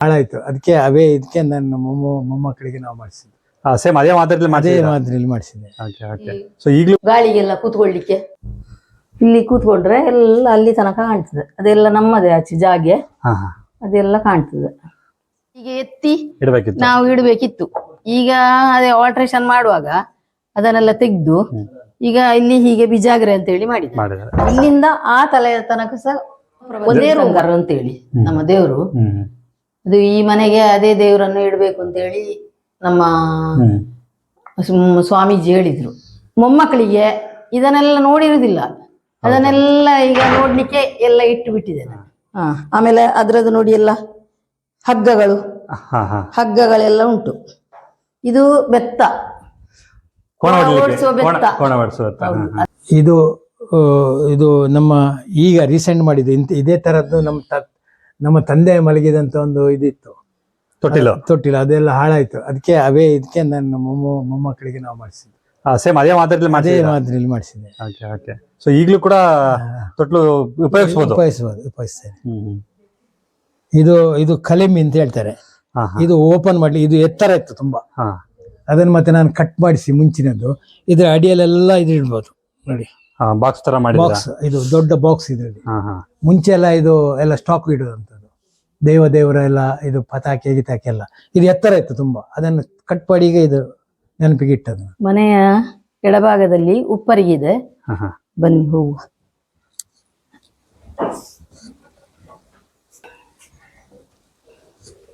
ಹಾಳಾಯ್ತು. ಅದಕ್ಕೆ ಅವೇ ಇದಕ್ಕೆ ನನ್ನ ಮೊಮ್ಮ ಮೊಮ್ಮಕ್ಕಳಿಗೆ ನಾವು ಮಾಡಿಸಿದ್ವಿ ಸೇಮ್ ಅದೇ ಮಾದರಿಯಲ್ಲಿ ಅದೇ ಮಾದರಿಯಲ್ಲಿ ಮಾಡಿಸಿದೆ ಓಕೆ ಓಕೆ ಸೊ ಈಗಲೂ ಗಾಳಿಗೆಲ್ಲ ಕೂತ್ಕೊಳ್ಳಿಕ್ಕೆ. ಇಲ್ಲಿ ಕೂತ್ಕೊಂಡ್ರೆ ಎಲ್ಲ ಅಲ್ಲಿ ತನಕ ಕಾಣ್ತದೆ. ಅದೆಲ್ಲ ನಮ್ಮದೇ ಆಚೆ ಜಾಗೆ. ಹಾ ಹಾ. ಅದೆಲ್ಲ ಕಾಣ್ತದೆ. ಈಗ ಎತ್ತಿ ಇಡಬೇಕಿತ್ತು. ನಾವು ಇಡಬೇಕಿತ್ತು. ಈಗ ಅದೇ ಆಲ್ಟ್ರೇಷನ್ ಮಾಡುವಾಗ ಅದನ್ನೆಲ್ಲ ತೆಗೆದು ಈಗ ಇಲ್ಲಿ ಹೀಗೆ ಬಿಜಾಗ್ರೆ ಅಂತ ಹೇಳಿ ಮಾಡಿ ಇಲ್ಲಿಂದ ಆ ತಲೆಯ ತನಕ ಸಹ ಒಂದೇ ರೋಂಗಾರ ಅಂತ ಹೇಳಿ ನಮ್ಮ ದೇವರು ಹ್ಮ್. ಅದು ಈ ಮನೆಗೆ ಅದೇ ದೇವರನ್ನು ಇಡಬೇಕು ಅಂತೇಳಿ ನಮ್ಮ ಹ್ಮ್. ಸ್ವಾಮೀಜಿ ಹೇಳಿದ್ರು. ಮೊಮ್ಮಕ್ಕಳಿಗೆ ಇದನ್ನೆಲ್ಲ ನೋಡಿರುವುದಿಲ್ಲ. ಅದನ್ನೆಲ್ಲ ಈಗ ನೋಡ್ಲಿಕ್ಕೆ ಎಲ್ಲ ಇಟ್ಟು ಬಿಟ್ಟಿದ್ದೇನೆ ಆಮೇಲೆ ಅದ್ರದ್ದು ನೋಡಿ ಎಲ್ಲ ಹಗ್ಗಗಳು. ಹಾ ಹಾ ಹಗ್ಗಗಳೆಲ್ಲ ಉಂಟು. ಇದು ಬೆತ್ತ. ಇದು ಇದು ನಮ್ಮ ಈಗ ರೀಸೆಂಟ್ ಮಾಡಿದ್ದು ಇಂತ ಇದೇ ತರದ್ದು ನಮ್ಮ ತ ನಮ್ಮ ತಂದೆ ಮಲಗಿದಂತ ಒಂದು ಇದಿತ್ತು. ತೊಟ್ಟಿಲು. ತೊಟ್ಟಿಲ್ಲ ಅದೆಲ್ಲ ಹಾಳಾಯ್ತು. ಅದಕ್ಕೆ ಅವೇ ಇದಕ್ಕೆ ನನ್ನ ಮೊಮ್ಮ ಮೊಮ್ಮಕ್ಕಳಿಗೆ ನಾವು ಮಾಡಿಸಿದ್ವಿ ಸೇಮ್ ಅದೇ ಮಾದರಿಯಲ್ಲಿ ಅದೇ ಮಾದರಿಯಲ್ಲಿ ಮಾಡಿಸಿದೆ ಓಕೆ ಓಕೆ ಸೊ ಈಗಲೂ ಕೂಡ ತೊಟ್ಲು ಉಪಯೋಗಿಸ್ಬೋದು? ಉಪಯೋಗಿಸಬಹುದು ಉಪಯೋಗಿಸ್ತೇನೆ. ಇದು ಇದು ಕಲಿಮ್ ಅಂತ ಹೇಳ್ತಾರೆ. ಇದು ಓಪನ್ ಮಾಡ್ಲಿ ಇದು ಎತ್ತರ ಇತ್ತು ತುಂಬಾ. ಹಾ. ಅದನ್ನ ಮತ್ತೆ ನಾನು ಕಟ್ ಮಾಡಿಸಿ ಮುಂಚಿನದ್ದು. ಇದ್ರ ಅಡಿಯಲ್ಲೆಲ್ಲ ಇದು ಇಡ್ಬೋದು ನೋಡಿ. ಬಾಕ್ಸ್ ತರ ಮಾಡಿ ಬಾಕ್ಸ್ ಇದು ದೊಡ್ಡ ಬಾಕ್ಸ್ ಇದರಲ್ಲಿ ಹಾ ಹಾ. ಮುಂಚೆ ಎಲ್ಲ ಇದು ಎಲ್ಲ ಸ್ಟಾಕ್ ಇಡುವಂತದ್ದು ದೇವ ದೇವರ ಎಲ್ಲ ಇದು ಪತಾಕೆ ಗಿತಾಕೆ ಎಲ್ಲ. ಇದು ಎತ್ತರ ಇತ್ತು ತುಂಬಾ. ಅದನ್ನು ಕಟ್ ಮಾಡಿ ಈಗ ಇದು ನೆನಪಿಗೆ ಇಟ್ಟದ್ದು. ಮನೆಯ ಎಡಭಾಗದಲ್ಲಿ ಉಪ್ಪರಿಗಿದೆ. ಬನ್ನಿ ಹೋಗುವ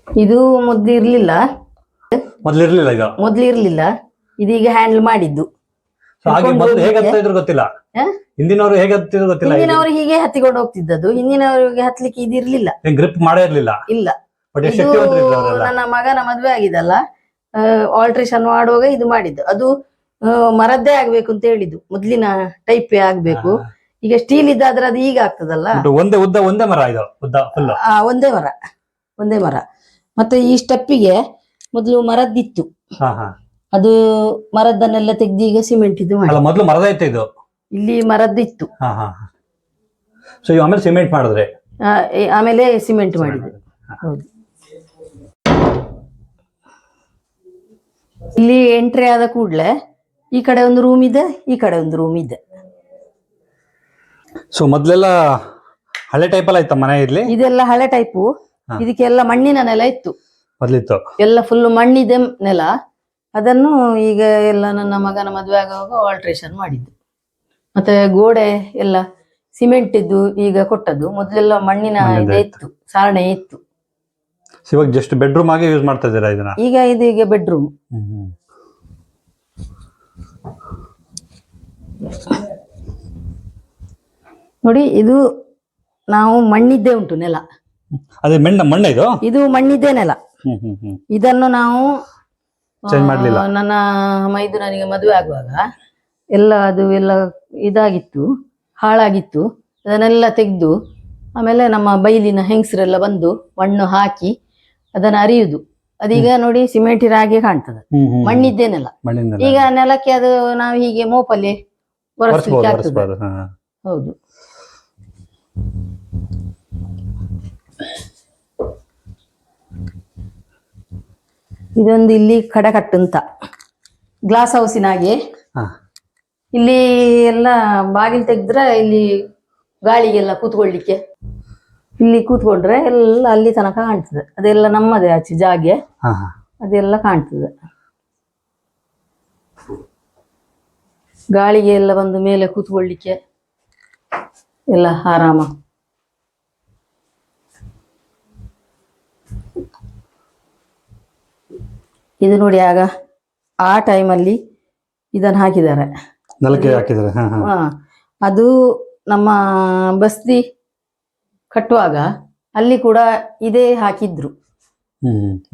ಇದು ಮೊದ್ಲಿರ್ಲಿಲ್ಲ. ಮೊದ್ಲಿರ್ಲಿಲ್ಲ ಮೊದ್ಲು ಇರ್ಲಿಲ್ಲ ಇದು ಮೊದ್ಲು ಇರ್ಲಿಲ್ಲ ಇದೀಗ ಹ್ಯಾಂಡಲ್ ಮಾಡಿದ್ದು. ಹಾಗೆ ಮೊದ್ಲು ಹೇಗೆ ಗೊತ್ತಿಲ್ಲ. ಹಿಂದಿನವರು ಹೇಗೆ ಹತ್ತಿದ್ರು ಗೊತ್ತಿಲ್ಲ. ಹಿಂದಿನವರು ಹೀಗೆ ಹತ್ತಿಕೊಂಡು ಹೋಗ್ತಿದ್ದದ್ದು. ಹಿಂದಿನವರಿಗೆ ಹತ್ಲಿಕ್ಕೆ ಇದಿರ್ಲಿಲ್ಲ ಗ್ರಿಪ್ ಮಾಡೇ ಇರ್ಲಿಲ್ಲ. ಇಲ್ಲ. ಬಟ್ ನನ್ನ ಮಗನ ಮದ್ವೆ ಆಗಿದಲ್ಲ ಆಲ್ಟ್ರೇಷನ್ ಮಾಡುವಾಗ ಇದು ಮಾಡಿದ್ದು. ಅದು ಮರದ್ದೇ ಆಗ್ಬೇಕು ಅಂತ ಹೇಳಿದ್ದು. ಮೊದ್ಲಿನ ಟೈಪೇ ಆಗ್ಬೇಕು. ಈಗ ಸ್ಟೀಲ್ ಇದ್ದಾದ್ರೆ ಅದು ಈಗ ಆಗ್ತದಲ್ಲ. ಒಂದೇ ಉದ್ದ ಒಂದೇ ಮರ ಇದು ಉದ್ದ ಒಂದೇ ಮರ. ಒಂದೇ ಮರ. ಮತ್ತೆ ಈ ಸ್ಟೆಪ್ಪಿಗೆ ಮೊದಲು ಮರದ್ದಿತ್ತು. ಅದು ಮರದ್ದನ್ನೆಲ್ಲ ತೆಗ್ದು ಈಗ ಸಿಮೆಂಟ್ ಇದು ಮಾಡಿ. ಅಲ್ಲ ಮೊದ್ಲು ಮರದ ಇತ್ತು ಇದು? ಇಲ್ಲಿ ಮರದ್ದಿತ್ತು ಹಾ ಹಾ ಸೊ ಇವ್ ಆಮೇಲೆ ಸಿಮೆಂಟ್ ಮಾಡಿದ್ರೆ? ಆ, ಏ- ಆಮೇಲೆ ಸಿಮೆಂಟ್ ಮಾಡಿದ್ದು ಹೌದು. ಇಲ್ಲಿ ಎಂಟ್ರಿ ಆದ ಕೂಡ್ಲೆ ಈ ಕಡೆ ಒಂದು ರೂಮ್ ಇದೆ ಈ ಕಡೆ ಒಂದು ರೂಮ್ ಇದೆ. ಸೊ ಮೊದ್ಲೆಲ್ಲ ಹಳೆ ಟೈಪ್ ಎಲ್ಲ ಇತ್ತ ಮನೆ ಇರ್ಲಿ ಇದೆಲ್ಲ ಹಳೆ ಟೈಪು. ಇದಕ್ಕೆಲ್ಲ ಮಣ್ಣಿನ ನೆಲ ಇತ್ತು. ಮೊದ್ಲಿತ್ತು. ಎಲ್ಲ ಫುಲ್ ಮಣ್ಣಿದೆ ನೆಲ. ಅದನ್ನು ಈಗ ಎಲ್ಲ ನನ್ನ ಮಗನ ಮದುವೆ ಆಗುವಾಗ ಆಲ್ಟ್ರೇಷನ್ ಮಾಡಿದ್ದು. ಮತ್ತೆ ಗೋಡೆ ಎಲ್ಲ ಸಿಮೆಂಟ್ ಇದ್ದು ಈಗ ಕೊಟ್ಟದ್ದು. ಮೊದಲೆಲ್ಲ ಮಣ್ಣಿನ ಇದೇ ಇತ್ತು ಸಾರಣೆ ಇತ್ತು. ಇವಾಗ ಜಸ್ಟ್ ಬೆಡ್ರೂಮ್ ಆಗಿ ಯೂಸ್ ಮಾಡ್ತಾ ಇದ್ದೀರಾ ಇದನ್ನ? ಈಗ ಇದು ಈಗ ಬೆಡ್ರೂಮ್ ನೋಡಿ ಇದು ನಾವು ಮಣ್ಣಿದ್ದೇ ಉಂಟು ನೆಲ. ಅದೇ ಮಣ್ಣ ಮಣ್ಣ ಇದು? ಇದು ಮಣ್ಣಿದ್ದೇ ನೆಲ. ಇದನ್ನು ನಾವು ಮಾಡಲಿಲ್ಲ. ನನ್ನ ನನ್ನ ಮೈದುನನಿಗೆ ಮದುವೆ ಆಗುವಾಗ ಎಲ್ಲ ಅದು ಎಲ್ಲ ಇದಾಗಿತ್ತು ಹಾಳಾಗಿತ್ತು ಅದನ್ನೆಲ್ಲ ತೆಗೆದು ಆಮೇಲೆ ನಮ್ಮ ಬೈಲಿನ ಹೆಂಗಸರೆಲ್ಲ ಬಂದು ಮಣ್ಣು ಹಾಕಿ ಅದನ್ನು ಅರಿಯುದು. ಅದೀಗ ನೋಡಿ ಸಿಮೆಂಟ್ ಹಾಗೆ ಕಾಣ್ತದೆ. ಮಣ್ಣಿದ್ದೇನೆಲ್ಲ. ಈಗ ನೆಲಕ್ಕೆ ಅದು ನಾವು ಹೀಗೆ ಮೋಪಲ್ಲಿ ಒರೆಸ್ಲಿಕ್ಕೆ ಆಗ್ತದೆ. ಹೌದು. ಇದೊಂದು ಇಲ್ಲಿ ಕಡಕಟ್ಟುಂತ. ಗ್ಲಾಸ್ ಹೌಸಿನ ಹಾಗೆ ಇಲ್ಲಿ ಎಲ್ಲ ಬಾಗಿಲು ತೆಗೆದ್ರೆ ಇಲ್ಲಿ ಗಾಳಿಗೆಲ್ಲ ಕೂತ್ಕೊಳ್ಳಿಕ್ಕೆ ಇಲ್ಲಿ ಕೂತ್ಕೊಂಡ್ರೆ ಎಲ್ಲ ಅಲ್ಲಿ ತನಕ ಕಾಣ್ತದೆ. ಅದೆಲ್ಲ ನಮ್ಮದೇ ಆಚೆ ಜಾಗೆ. ಅದೆಲ್ಲ ಕಾಣ್ತದೆ. ಗಾಳಿಗೆ ಎಲ್ಲ ಬಂದು ಮೇಲೆ ಕೂತ್ಕೊಳ್ಳಿಕ್ಕೆ ಎಲ್ಲ ಆರಾಮ. ಇದು ನೋಡಿ ಆಗ ಆ ಟೈಮಲ್ಲಿ ಇದನ್ನು ಹಾಕಿದ್ದಾರೆ. ನೆಲಕ್ಕೆ ಹಾಕಿದ್ರೆ ಹಾ ಹಾ. ಹಾ ಅದು ನಮ್ಮ ಬಸ್ತಿ ಕಟ್ಟುವಾಗ ಅಲ್ಲಿ ಕೂಡ ಇದೇ ಹಾಕಿದ್ರು.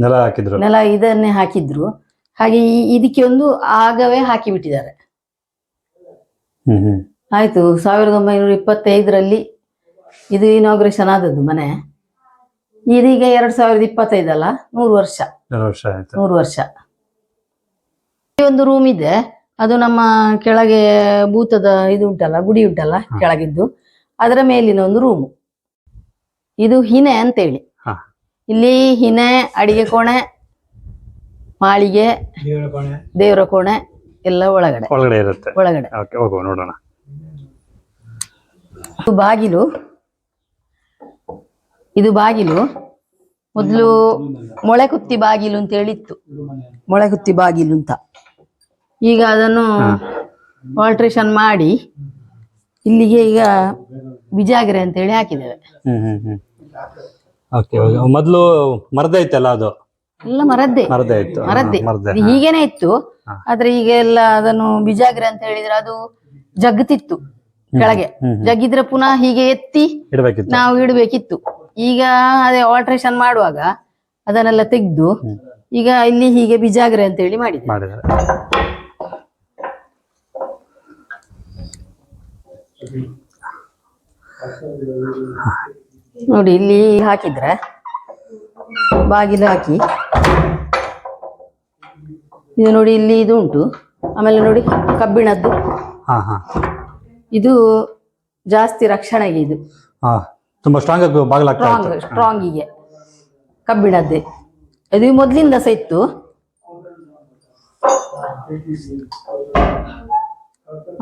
ನೆಲ ಹಾಕಿದ್ರು. ನೆಲ ಇದನ್ನೇ ಹಾಕಿದ್ರು. ಹಾಗೆ ಇದಕ್ಕೆ ಒಂದು ಆಗವೇ ಹಾಕಿ ಬಿಟ್ಟಿದ್ದಾರೆ ಆಯ್ತು ಸಾವಿರದ ಒಂಬೈನೂರ ಇಪ್ಪತ್ತೈದರಲ್ಲಿ ಇದು ಇನಾಗ್ರೇಷನ್ ಆದದ್ದು ಮನೆ. ಇದೀಗ ಎರಡು ಸಾವಿರದ ಇಪ್ಪತ್ತೈದಲ್ಲ ನೂರು ವರ್ಷ. ವರ್ಷ ಆಯ್ತು. ನೂರು ವರ್ಷ. ಈ ಒಂದು ರೂಮ್ ಇದೆ. ಅದು ನಮ್ಮ ಕೆಳಗೆ ಭೂತದ ಇದು ಉಂಟಲ್ಲ ಗುಡಿ ಉಂಟಲ್ಲ ಕೆಳಗಿದ್ದು. ಅದರ ಮೇಲಿನ ಒಂದು ರೂಮ್ ಇದು ಹಿನೆ ಅಂತೇಳಿ. ಹಾ. ಇಲ್ಲಿ ಹಿನೆ ಅಡಿಗೆ ಕೋಣೆ ಮಾಳಿಗೆ ದೇವರ ಕೋಣೆ ಎಲ್ಲ ಒಳಗಡೆ. ಒಳಗಡೆ ಇರುತ್ತೆ. ಒಳಗಡೆ. ಓಕೆ ಹೋಗುವ ನೋಡೋಣ. ಇದು ಬಾಗಿಲು. ಇದು ಬಾಗಿಲು. ಮೊದಲು ಮೊಳೆ ಕುತ್ತಿ ಬಾಗಿಲು ಅಂತ ಹೇಳಿತ್ತು. ಮೊಳೆ ಕುತ್ತಿ ಬಾಗಿಲು ಅಂತ. ಈಗ ಅದನ್ನು ಆಲ್ಟ್ರೇಷನ್ ಮಾಡಿ ಇಲ್ಲಿಗೆ ಈಗ ಬಿಜಾಗ್ರೆ ಅಂತ ಹೇಳಿ ಹಾಕಿದ್ದೇವೆ. ಮೊದ್ಲು ಓಕೆ ಮೊದಲು ಮರದ ಇತ್ತಲ್ಲ ಅದು? ಎಲ್ಲ ಮರದ್ದೇ. ಮರದೇ ಇತ್ತು. ಮರದ್ದೇ. ಮರದ್ದೇ ಹೀಗೇನೆ ಇತ್ತು. ಆದ್ರೆ ಈಗ ಎಲ್ಲ ಅದನ್ನು ಬಿಜಾಗ್ರೆ ಅಂತ ಹೇಳಿದ್ರೆ ಅದು ಜಗ್ತಿತ್ತು ಕೆಳಗೆ. ಜಗ್ಗಿದ್ರೆ ಪುನಃ ಹೀಗೆ ಎತ್ತಿ ನಾವು ಇಡಬೇಕಿತ್ತು. ಈಗ ಅದೇ ಆಲ್ಟ್ರೇಷನ್ ಮಾಡುವಾಗ ಅದನ್ನೆಲ್ಲ ತೆಗೆದು ಈಗ ಇಲ್ಲಿ ಹೀಗೆ ಬಿಜಾಗ್ರೆ ಅಂತ ಹೇಳಿ ಮಾಡಿ ಮಾಡಿದ್ದಾರೆ. ನೋಡಿ ಇಲ್ಲಿ ಹಾಕಿದ್ರೆ ಬಾಗಿಲು ಹಾಕಿ. ಇದು ನೋಡಿ ಇಲ್ಲಿ ಇದು ಉಂಟು. ಆಮೇಲೆ ನೋಡಿ ಕಬ್ಬಿಣದ್ದು. ಹಾ ಹಾ. ಇದು ಜಾಸ್ತಿ ರಕ್ಷಣೆಗೆ ಇದು. ತುಂಬಾ ಸ್ಟ್ರಾಂಗ್ ಆಗಿ ಬಾಗಿಲಾಗ್ತಾ ಸ್ಟ್ರಾಂಗ್ ಇತ್ತು. ಸ್ಟ್ರಾಂಗಿಗೆ ಕಬ್ಬಿಣದ್ದೇ. ಇದು ಮೊದಲಿಂದ ಸಹ ಇತ್ತು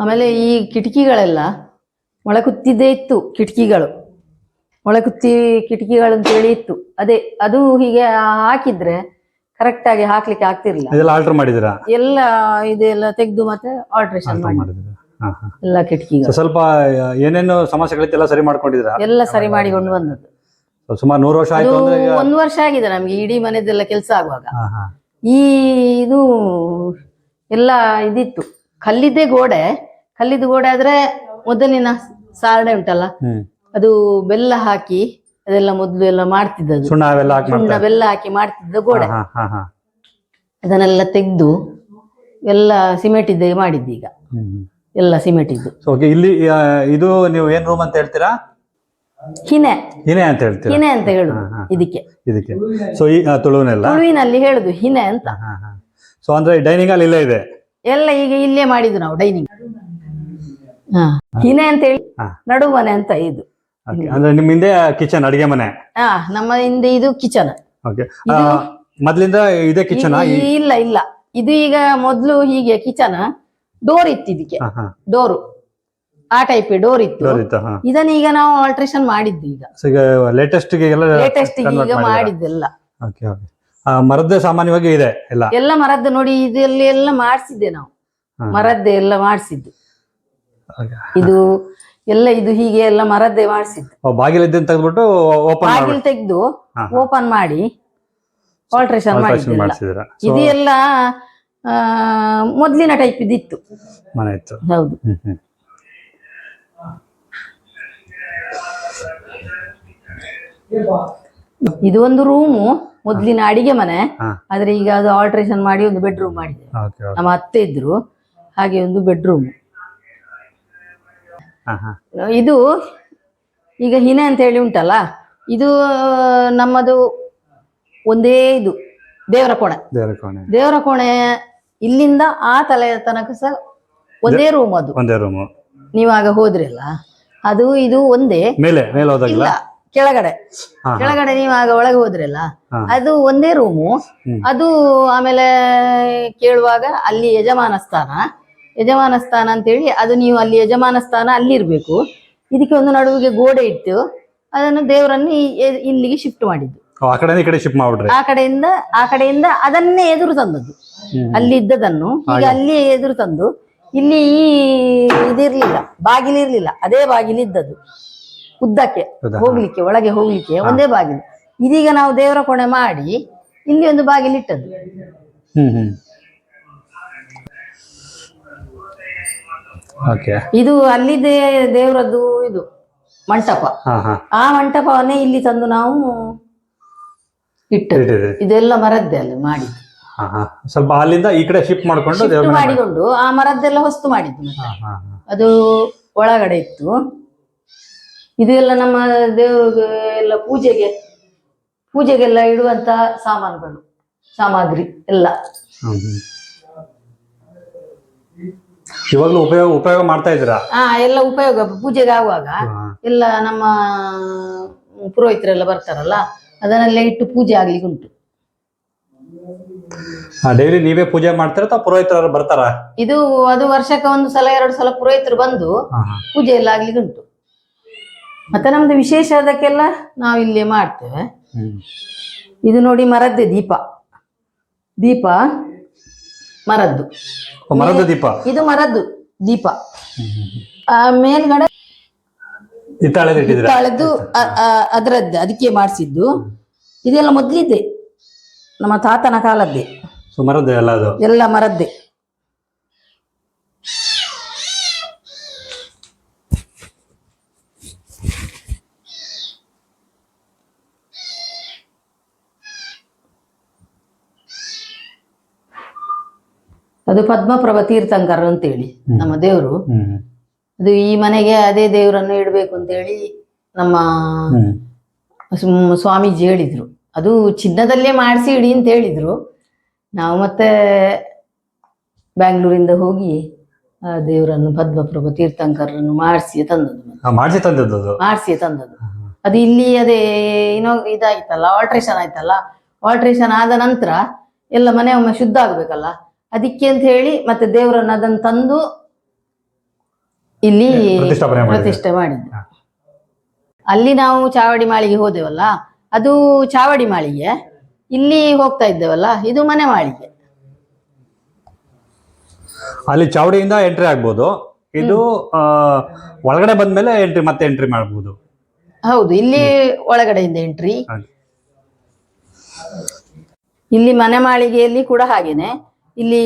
ಆಮೇಲೆ ಈ ಕಿಟಕಿಗಳೆಲ್ಲ ಮೊಳಕುತ್ತಿದ್ದೇ ಇತ್ತು ಕಿಟಕಿಗಳು. ಒಳಕುತ್ತಿ ಕುತ್ತಿ ಕಿಟಕಿಗಳು ಅಂತೇಳಿ ಇತ್ತು. ಅದೇ ಅದು ಹೀಗೆ ಹಾಕಿದ್ರೆ ಕರೆಕ್ಟ್ ಆಗಿ ಹಾಕ್ಲಿಕ್ಕೆ ಆಗ್ತಿರ್ಲಿಲ್ಲ. ಇದೆಲ್ಲ ಆಲ್ಟರ್ ಎಲ್ಲ ಇದೆಲ್ಲ ತೆಗೆದು ಮತ್ತೆ ಆಲ್ಟ್ರೇಷನ್ ಮಾಡಿದ್ರು ಮಾಡಿ. ಎಲ್ಲ ಕಿಟಕಿಗಳು. ಸ್ವಲ್ಪ ಏನೇನು ಸಮಸ್ಯೆಗಳಿತ್ತೆಲ್ಲ ಸರಿ ಮಾಡ್ಕೊಂಡಿದ್ರು ಎಲ್ಲ ಸರಿ ಮಾಡಿಕೊಂಡು ಬಂದದ್ದು. ಸುಮಾರು ನೂರು ವರ್ಷ ಆಯ್ತು ಅಂದ್ರೆ ಈಗ ಒಂದು ವರ್ಷ ಆಗಿದೆ ನಮ್ಗೆ ಇಡೀ ಮನೆದೆಲ್ಲ ಕೆಲಸ ಆಗುವಾಗ. ಹಾ ಹಾ. ಈ ಇದು ಎಲ್ಲ ಇದಿತ್ತು. ಕಲ್ಲಿದ್ದೇ ಗೋಡೆ. ಕಲ್ಲಿದ್ದು ಗೋಡೆ ಆದ್ರೆ ಮೊದಲಿನ ಸಾರಣೆ ಉಂಟಲ್ಲ? ಹ್ಮ್. ಅದು ಬೆಲ್ಲ ಹಾಕಿ ಅದೆಲ್ಲ ಮೊದಲು ಎಲ್ಲ ಮಾಡ್ತಿದ್ದ ಸುಣ್ಣ ಅವೆಲ್ಲ ಹಾಕಿ ಸುಣ್ಣ ಮಾಡ್ತಾರೆ. ಬೆಲ್ಲ ಹಾಕಿ ಮಾಡ್ತಿದ್ದ ಗೋಡೆ. ಹಾ ಹಾ ಹಾ ಅದನ್ನೆಲ್ಲ ತೆಗೆದು ಎಲ್ಲ ಸಿಮೆಂಟ್ ಇದ್ದೇ ಮಾಡಿದ್ದೀಗ ಈಗ. ಹ್ಮ್. ಎಲ್ಲ ಸಿಮೆಂಟ್ ಇದ್ದು. ಸೊ ಓಕೆ ಇಲ್ಲಿ ಆ, ಇದು ನೀವು ಏನ್ ರೂಮ್ ಅಂತ ಹೇಳ್ತೀರಾ? ಹಿನೆ. ಹಿನೇ ಅಂತ ಹೇಳ್ತೀರಾ? ಹಿನೆ ಅಂತ ಹೇಳುದು ಹಾ, ಹಾ. ಇದಕ್ಕೆ. ಇದಕ್ಕೆ. ಸೊ ಈ ಆ, ತುಳುವಿನೆಲ್ಲ? ತುಳುವಿನಲ್ಲಿ ಹೇಳುದು ಹಿನೆ ಅಂತ. ಸೊ ಅಂದ್ರೆ ಡೈನಿಂಗ್ ಹಾಲ್ ಇಲ್ಲೇ ಇದೆ? ಎಲ್ಲ ಈಗ ಇಲ್ಲೇ ಮಾಡಿದ್ದು ನಾವು ಡೈನಿಂಗ್ ಹಾ. ಹಿನೆ ಅಂತ ಹೇಳಿ ಹಾ. ನಡುಮನೆ ಅಂತ ಇದು. Okay. ಅಂದ್ರೆ ನಿಮ್ ಹಿಂದೆ ಕಿಚನ್ ಅಡಿಗೆ ಮನೆ? ಹಾ ನಮ್ಮ ಹಿಂದೆ ಇದು ಕಿಚನ್ ಓಕೆ ಮೊದ್ಲಿಂದ ಇದೆ ಕಿಚನ್ ಇಲ್ಲ ಇಲ್ಲ. ಇದು ಈಗ ಮೊದ್ಲು ಹೀಗೆ ಕಿಚನ್ ಡೋರ್ ಇತ್ತು ಇದಕ್ಕೆ ಡೋರು ಆ ಟೈಪ್ ಡೋರ್ ಇತ್ತು. ಇದನ್ನೀಗ ಇದನ್ನ ಈಗ ನಾವು ಆಲ್ಟ್ರೇಷನ್ ಮಾಡಿದ್ದು ಈಗ. ಲೇಟೆಸ್ಟ್ ಎಲ್ಲ ಲೇಟೆಸ್ಟ್ ಈಗ ಮಾಡಿದ್ದೆಲ್ಲ ಮರದ್ದೇ ಸಾಮಾನ್ಯವಾಗಿ ಇದೆ ಎಲ್ಲ. ಎಲ್ಲ ಮರದ್ದು ನೋಡಿ ಇದೆಲ್ಲ ಎಲ್ಲ ಮಾಡಿಸಿದ್ದೆ ನಾವು. ಮರದ್ದೆ ಎಲ್ಲ ಮಾಡಿಸಿದ್ದು. ಇದು ಎಲ್ಲ ಇದು ಹೀಗೆ ಎಲ್ಲ ಮರದ್ದೇ ಮಾಡಿಸಿದ್ದು. ಓ, ಇದ್ದ ತೆಗೆದ್ಬಿಟ್ಟು ಓಪನ್ ಬಾಗಿಲು ತೆಗೆದು ಓಪನ್ ಮಾಡಿ ಆಲ್ಟ್ರೇಷನ್ ಮಾಡಿಸಿದ್ರ ಇದು ಎಲ್ಲ ಮೊದ್ಲಿನ ಟೈಪ್ ಇದ್ದಿತ್ತು. ಮನೆ ಇತ್ತು ಹೌದು. ಇದು ಒಂದು ರೂಮು ಮೊದ್ಲಿನ ಅಡಿಗೆ ಮನೆ. ಆದ್ರೆ ಈಗ ಅದು ಆಲ್ಟ್ರೇಷನ್ ಮಾಡಿ ಒಂದು ಬೆಡ್ರೂಮ್ ಮಾಡಿದೆ. ನಮ್ಮ ಅತ್ತೆ ಇದ್ರು ಹಾಗೆ ಒಂದು ಬೆಡ್ರೂಮ್ ಇದು ಈಗ ಹಿನೆ ಅಂತ ಹೇಳಿ ಉಂಟಲ್ಲ ಇದು ನಮ್ಮದು ಒಂದೇ ಇದು ದೇವರ ಕೋಣೆ. ದೇವರ ಕೋಣೆ. ದೇವರ ಕೋಣೆ ಇಲ್ಲಿಂದ ಆ ತಲೆಯ ತನಕ ಸಹ ಒಂದೇ ರೂಮ್ ಅದು. ಒಂದೇ ರೂಮು ನೀವಾಗ ಹೋದ್ರಲ್ಲ ಅದು ಇದು ಒಂದೇ. ಮೇಲೆ ಮೇಲೆ ಹೋದಾಗಿಲ್ಲ? ಇಲ್ಲ ಕೆಳಗಡೆ. ಕೆಳಗಡೆ ನೀವು ಆಗ ಒಳಗೆ ಹೋದ್ರಲ್ಲ. ಅದು ಒಂದೇ ರೂಮು ಅದು ಆಮೇಲೆ ಕೇಳುವಾಗ ಅಲ್ಲಿ ಯಜಮಾನ ಸ್ಥಾನ. ಯಜಮಾನ ಸ್ಥಾನ ಅಂತೇಳಿ ಅದು ನೀವು ಅಲ್ಲಿ ಯಜಮಾನ ಸ್ಥಾನ ಅಲ್ಲಿರ್ಬೇಕು. ಇದಕ್ಕೆ ಒಂದು ನಡುವಿಗೆ ಗೋಡೆ ಇಟ್ಟು ಅದನ್ನು ದೇವರನ್ನು ಇಲ್ಲಿಗೆ ಶಿಫ್ಟ್ ಮಾಡಿದ್ದು. ಆ ಕಡೆ ಈ ಕಡೆ ಶಿಫ್ಟ್ ಮಾಡ್ಬಿಡ್ರಿ ಆ ಕಡೆಯಿಂದ ಆ ಕಡೆಯಿಂದ ಅದನ್ನೇ ಎದುರು ತಂದದ್ದು. ಅಲ್ಲಿ ಇದ್ದದನ್ನು ಈಗ ಅಲ್ಲಿ ಎದುರು ತಂದು ಇಲ್ಲಿ ಈ ಇದಿರ್ಲಿಲ್ಲ ಬಾಗಿಲಿರ್ಲಿಲ್ಲ ಅದೇ ಬಾಗಿಲಿದ್ದದ್ದು ಉದ್ದಕ್ಕೆ ಹೌದಾ? ಹೋಗ್ಲಿಕ್ಕೆ ಒಳಗೆ ಹೋಗ್ಲಿಕ್ಕೆ ಒಂದೇ ಬಾಗಿಲು. ಇದೀಗ ನಾವು ದೇವರ ಕೋಣೆ ಮಾಡಿ ಇಲ್ಲಿ ಒಂದು ಬಾಗಿಲು ಇಟ್ಟದ್ದು ಹ್ಮ್ ಹ್ಮ್. ಓಕೆ. ಇದು ಅಲ್ಲಿದೆ ದೇವರದ್ದು ಇದು ಮಂಟಪ. ಆ ಮಂಟಪವನ್ನೇ ಇಲ್ಲಿ ತಂದು ನಾವು ಇಟ್ಟದ್ದು. ಇದೆಲ್ಲ ಮರದ್ದೇ ಅಲ್ಲಿ ಮಾಡಿ ಸ್ವಲ್ಪ ಅಲ್ಲಿಂದ ಈ ಕಡೆ ಶಿಫ್ಟ್ ಮಾಡ್ಕೊಂಡು ಮಾಡಿಕೊಂಡು ಆ ಮರದ್ದೆಲ್ಲ ಹೊಸ್ತು ಮಾಡಿದ್ದು ಮತ್ತೆ. ಅದು ಒಳಗಡೆ ಇತ್ತು. ಇದು ಎಲ್ಲ ನಮ್ಮ ದೇವ್ರಿಗೆ ಎಲ್ಲ ಪೂಜೆಗೆ ಪೂಜೆಗೆಲ್ಲ ಇಡುವಂತ ಸಾಮಾನುಗಳು ಸಾಮಗ್ರಿ ಎಲ್ಲ. ಹ್ಮ್. ಉಪಯೋಗ ಉಪಯೋಗ ಮಾಡ್ತಾ ಇದ್ದೀರಾ? ಆ ಎಲ್ಲ ಉಪಯೋಗ. ಪೂಜೆಗೆ ಆಗುವಾಗ. ಎಲ್ಲ ನಮ್ಮ ಪುರೋಹಿತರೆಲ್ಲ ಬರ್ತಾರಲ್ಲ ಅದನ್ನೆಲ್ಲ ಇಟ್ಟು ಪೂಜೆ ಆಗ್ಲಿಕ್ಕೆ ಉಂಟು ಡೈಲಿ ನೀವೇ ಪೂಜೆ ಮಾಡ್ತೀರಾ ಅಥವಾ ಪುರೋಹಿತರು ಬರ್ತಾರಾ? ಇದು ಅದು ವರ್ಷಕ್ಕೆ ಒಂದು ಸಲ ಎರಡು ಸಲ ಪುರೋಹಿತರು ಬಂದು. ಪೂಜೆ ಎಲ್ಲ ಆಗ್ಲಿಕ್ಕೆ ಉಂಟು. ಮತ್ತೆ ನಮ್ದು ವಿಶೇಷ ಅದಕ್ಕೆಲ್ಲ ನಾವು ಇಲ್ಲಿ ಮಾಡ್ತೇವೆ. ಇದು ನೋಡಿ ಮರದ್ದೇ ದೀಪ. ದೀಪ ಮರದ್ದು. ಮರದ ದೀಪ? ಇದು ಮರದ್ದು ದೀಪ. ಆ ಮೇಲ್ಗಡೆ ಅದ್ರದ್ದು ಅದರದ್ದೇ ಅದಕ್ಕೆ ಮಾಡಿಸಿದ್ದು. ಇದೆಲ್ಲ ಮೊದ್ಲಿದ್ದೆ. ನಮ್ಮ ತಾತನ ಕಾಲದ್ದೇ. ಸೊ ಮರದ್ದು ಎಲ್ಲ ಅದು? ಎಲ್ಲ ಮರದ್ದೇ. ಅದು ಪದ್ಮಪ್ರಭ ತೀರ್ಥಂಕರ್ ಅಂತೇಳಿ ನಮ್ಮ ದೇವರು. ಅದು ಈ ಮನೆಗೆ ಅದೇ ದೇವರನ್ನು ಇಡಬೇಕು ಅಂತೇಳಿ ನಮ್ಮ ಸ್ವಾಮೀಜಿ ಹೇಳಿದ್ರು. ಅದು ಚಿನ್ನದಲ್ಲೇ ಮಾಡಿಸಿ ಇಡಿ ಅಂತ ಹೇಳಿದ್ರು. ನಾವು ಮತ್ತೆ ಬ್ಯಾಂಗ್ಳೂರಿಂದ ಹೋಗಿ ಆ ದೇವರನ್ನು ಪದ್ಮಪ್ರಭು ತೀರ್ಥಂಕರನ್ನು ಮಾಡಿಸಿ ತಂದದ್ದು ಮಾಡಿಸಿ ತಂದದ್ದು ಅದು. ಮಾಡಿಸಿ ತಂದದ್ದು. ಅದು ಇಲ್ಲಿ ಅದೇ ಏನೋ ಇದಾಯ್ತಲ್ಲ ಆಲ್ಟ್ರೇಷನ್ ಆಯ್ತಲ್ಲ. ಆಲ್ಟ್ರೇಷನ್ ಆದ ನಂತರ ಎಲ್ಲ ಮನೆ ಒಮ್ಮೆ ಶುದ್ಧ ಆಗ್ಬೇಕಲ್ಲ. ಅದಕ್ಕೆ ಅಂತ ಹೇಳಿ ಮತ್ತೆ ದೇವರನ್ನು ಅದನ್ನು ತಂದು ಇಲ್ಲಿ. ಪ್ರತಿಷ್ಠೆ ಮಾಡಿದ್ದು ಅಲ್ಲಿ ನಾವು ಚಾವಡಿ ಮಾಳಿಗೆ ಹೋದೆವಲ್ಲ ಅದು ಚಾವಡಿ ಮಾಳಿಗೆ. ಇಲ್ಲಿ ಹೋಗ್ತಾ ಇದ್ದೇವಲ್ಲ ಇದು ಮನೆ ಮಾಳಿಗೆ. ಅಲ್ಲಿ ಚಾವಡಿಯಿಂದ ಎಂಟ್ರಿ ಆಗ್ಬೋದು. ಇದು ಒಳಗಡೆ ಒಳಗಡೆ ಬಂದ್ಮೇಲೆ ಎಂಟ್ರಿ ಮತ್ತೆ ಎಂಟ್ರಿ ಮಾಡಬಹುದು ಹೌದು ಇಲ್ಲಿ ಒಳಗಡೆಯಿಂದ ಎಂಟ್ರಿ. ಇಲ್ಲಿ ಮನೆ ಮಾಳಿಗೆಯಲ್ಲಿ ಕೂಡ ಹಾಗೇನೆ. ಇಲ್ಲಿ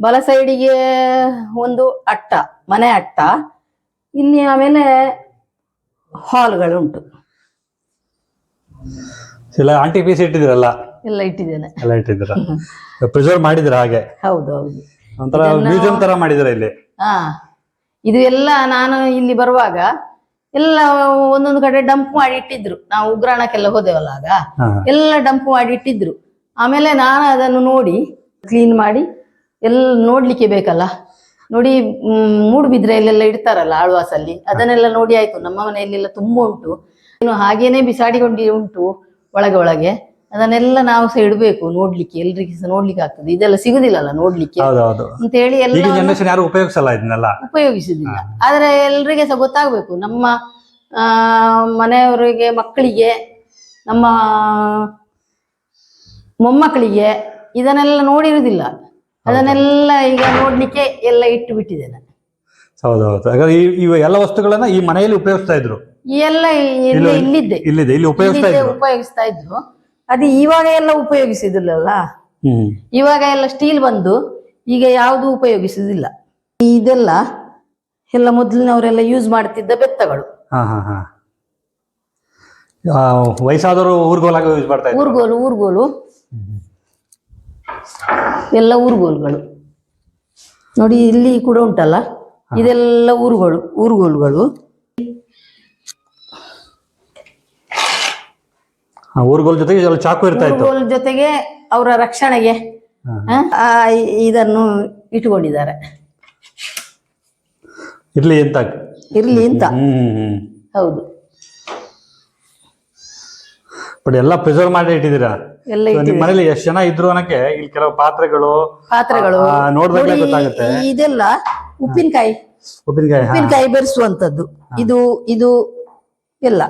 ಬಲ ಸೈಡಿಗೆ ಒಂದು ಅಟ್ಟ ಮನೆ ಅಟ್ಟ. ಇಲ್ಲಿ ಆಮೇಲೆ ಹಾಲ್ಗಳು ಉಂಟು. ಇಲ್ಲ ಆಂಟಿ ಪೀಸ್ ಇಟ್ಟಿದ್ದೀರಲ್ಲ? ಎಲ್ಲ ಇಟ್ಟಿದ್ದೇನೆ. ಎಲ್ಲ ಇಟ್ಟಿದ್ದೀರ? ಪ್ರಿಸರ್ವ್ ಮಾಡಿದ್ರ ಹಾಗೆ? ಹೌದು ಹೌದು. ಒಂಥರ ಮ್ಯೂಸಿಯಂ ತರ ಮಾಡಿದಿರ ಇಲ್ಲಿ? ಹಾ ಇದು ಎಲ್ಲ ನಾನು ಇಲ್ಲಿ ಬರುವಾಗ ಎಲ್ಲ ಒಂದೊಂದು ಕಡೆ ಡಂಪ್ ಮಾಡಿ ಇಟ್ಟಿದ್ರು. ನಾವು ಉಗ್ರಾಣಕ್ಕೆಲ್ಲ ಹೋದೆವಲ್ಲ ಆಗ. ಎಲ್ಲ ಡಂಪ್ ಮಾಡಿ ಇಟ್ಟಿದ್ರು. ಆಮೇಲೆ ನಾನು ಅದನ್ನು ನೋಡಿ ಕ್ಲೀನ್ ಮಾಡಿ ಎಲ್ಲ ನೋಡ್ಲಿಕ್ಕೆ ಬೇಕಲ್ಲ. ನೋಡಿ ಮೂಡುಬಿದ್ರೆ ಮೂಡುಬಿದ್ರೆಯಲ್ಲೆಲ್ಲ ಇಡ್ತಾರಲ್ಲ ಆಳ್ವಾಸಲ್ಲಿ. ಅದನ್ನೆಲ್ಲ ನೋಡಿ ಆಯ್ತು. ನಮ್ಮ ಮನೆಯಲ್ಲೆಲ್ಲ ತುಂಬಾ ಉಂಟು. ಇನ್ನು ಹಾಗೇನೆ ಬಿಸಾಡಿಕೊಂಡು ಉಂಟು ಒಳಗೆ ಒಳಗೆ. ಅದನ್ನೆಲ್ಲ ನಾವು ಸಹ ಇಡಬೇಕು ನೋಡ್ಲಿಕ್ಕೆ ಎಲ್ರಿಗೆ ಸಹ ನೋಡ್ಲಿಕ್ಕೆ ಆಗ್ತದೆ. ಇದೆಲ್ಲ ಸಿಗುದಿಲ್ಲಲ್ಲ ನೋಡ್ಲಿಕ್ಕೆ. ಅಂತ ಹೇಳಿ ಎಲ್ಲ ಯಾರು ಉಪಯೋಗಿಸಲ್ಲ ಇದನ್ನೆಲ್ಲ? ಉಪಯೋಗಿಸುದಿಲ್ಲ. ಆದ್ರೆ ಎಲ್ರಿಗೆ ಸಹ ಗೊತ್ತಾಗ್ಬೇಕು. ನಮ್ಮ ಮನೆಯವರಿಗೆ ಮಕ್ಕಳಿಗೆ ನಮ್ಮ ಮೊಮ್ಮಕ್ಕಳಿಗೆ ಇದನ್ನೆಲ್ಲ ನೋಡಿರುವುದಿಲ್ಲ ಅದನ್ನೆಲ್ಲ ಈಗ ನೋಡ್ಲಿಕ್ಕೆ ಎಲ್ಲ ಇಟ್ಟು ಬಿಟ್ಟಿದ್ದೇನೆ. ಹೌದೌದು. ಹಾಗಾದ್ರೆ ಈ ಎಲ್ಲ ವಸ್ತುಗಳನ್ನ ಈ ಮನೆಯಲ್ಲಿ ಉಪಯೋಗಿಸ್ತಾ ಇದ್ರು. ಎಲ್ಲ ಇಲ್ಲ- ಇಲ್ಲಿದ್ದೆ. ಇಲ್ಲಿದೆ ಇಲ್ಲಿ ಉಪಯೋಗಿಸ್ತಾ ಇದ್ರು. ಉಪಯೋಗಿಸ್ತಾ ಇದ್ರು. ಅದು ಇವಾಗ ಎಲ್ಲ ಉಪಯೋಗಿಸಿದಿಲ್ಲಲ್ಲ ಹ್ಮ್. ಇವಾಗ ಎಲ್ಲ ಸ್ಟೀಲ್ ಬಂದು ಈಗ ಯಾವುದು ಉಪಯೋಗಿಸುದಿಲ್ಲ. ಇದೆಲ್ಲ ಎಲ್ಲ ಮೊದಲಿನವರೆಲ್ಲ ಯೂಸ್ ಮಾಡ್ತಿದ್ದ ಬೆತ್ತಗಳು. ಹಾ ಹಾ ಹಾ. ಆ, ವಯಸ್ಸಾದವರು ಊರ್ಗೋಲಾಗ ಯೂಸ್ ಮಾಡ್ತಾ ಇದ್ರು. ಊರ್ಗೋಲು ಊರ್ಗೋಲು. ಎಲ್ಲ ಊರುಗೋಲುಗಳು. ನೋಡಿ ಇಲ್ಲಿ ಕೂಡ ಉಂಟಲ್ಲ? ಇದೆಲ್ಲ ಊರುಗಳು ಊರುಗೋಲುಗಳು. ಊರ್ಗೋಲ್ ಜೊತೆಗೆ ಚಾಕು ಇರ್ತಾ ಇತ್ತು. ಊರುಗೋಲ್ ಜೊತೆಗೆ ಅವರ ರಕ್ಷಣೆಗೆ ಆ, ಇದನ್ನು ಇಟ್ಕೊಂಡಿದ್ದಾರೆ ಇರ್ಲಿ ಅಂತ ಇರ್ಲಿ ಅಂತ ಹ್ಮ್ ಹೌದು. ಬಟ್ ಎಲ್ಲ ಪ್ರಿಸರ್ವ್ ಮಾಡಿ ಇಟ್ಟಿದ್ದೀರಾ? ಎಲ್ಲ So, ನಿಮ್ ಮನೇಲಿ ಎಷ್ಟು ಜನ ಇದ್ರು ಅನ್ನಕ್ಕೆ ಇಲ್ಲಿ ಕೆಲವು ಪಾತ್ರೆಗಳು ಪಾತ್ರೆಗಳು. ಆ, ನೋಡಿ, ಗೊತ್ತಾಗುತ್ತೆ. ಈ- ಇದೆಲ್ಲ ಉಪ್ಪಿನಕಾಯಿ. ಉಪ್ಪಿನಕಾಯಿ ಹಾ. ಉಪ್ಪಿನಕಾಯಿ ಬೆರೆಸುವಂತದ್ದು ಇದು ಇದು ಎಲ್ಲ.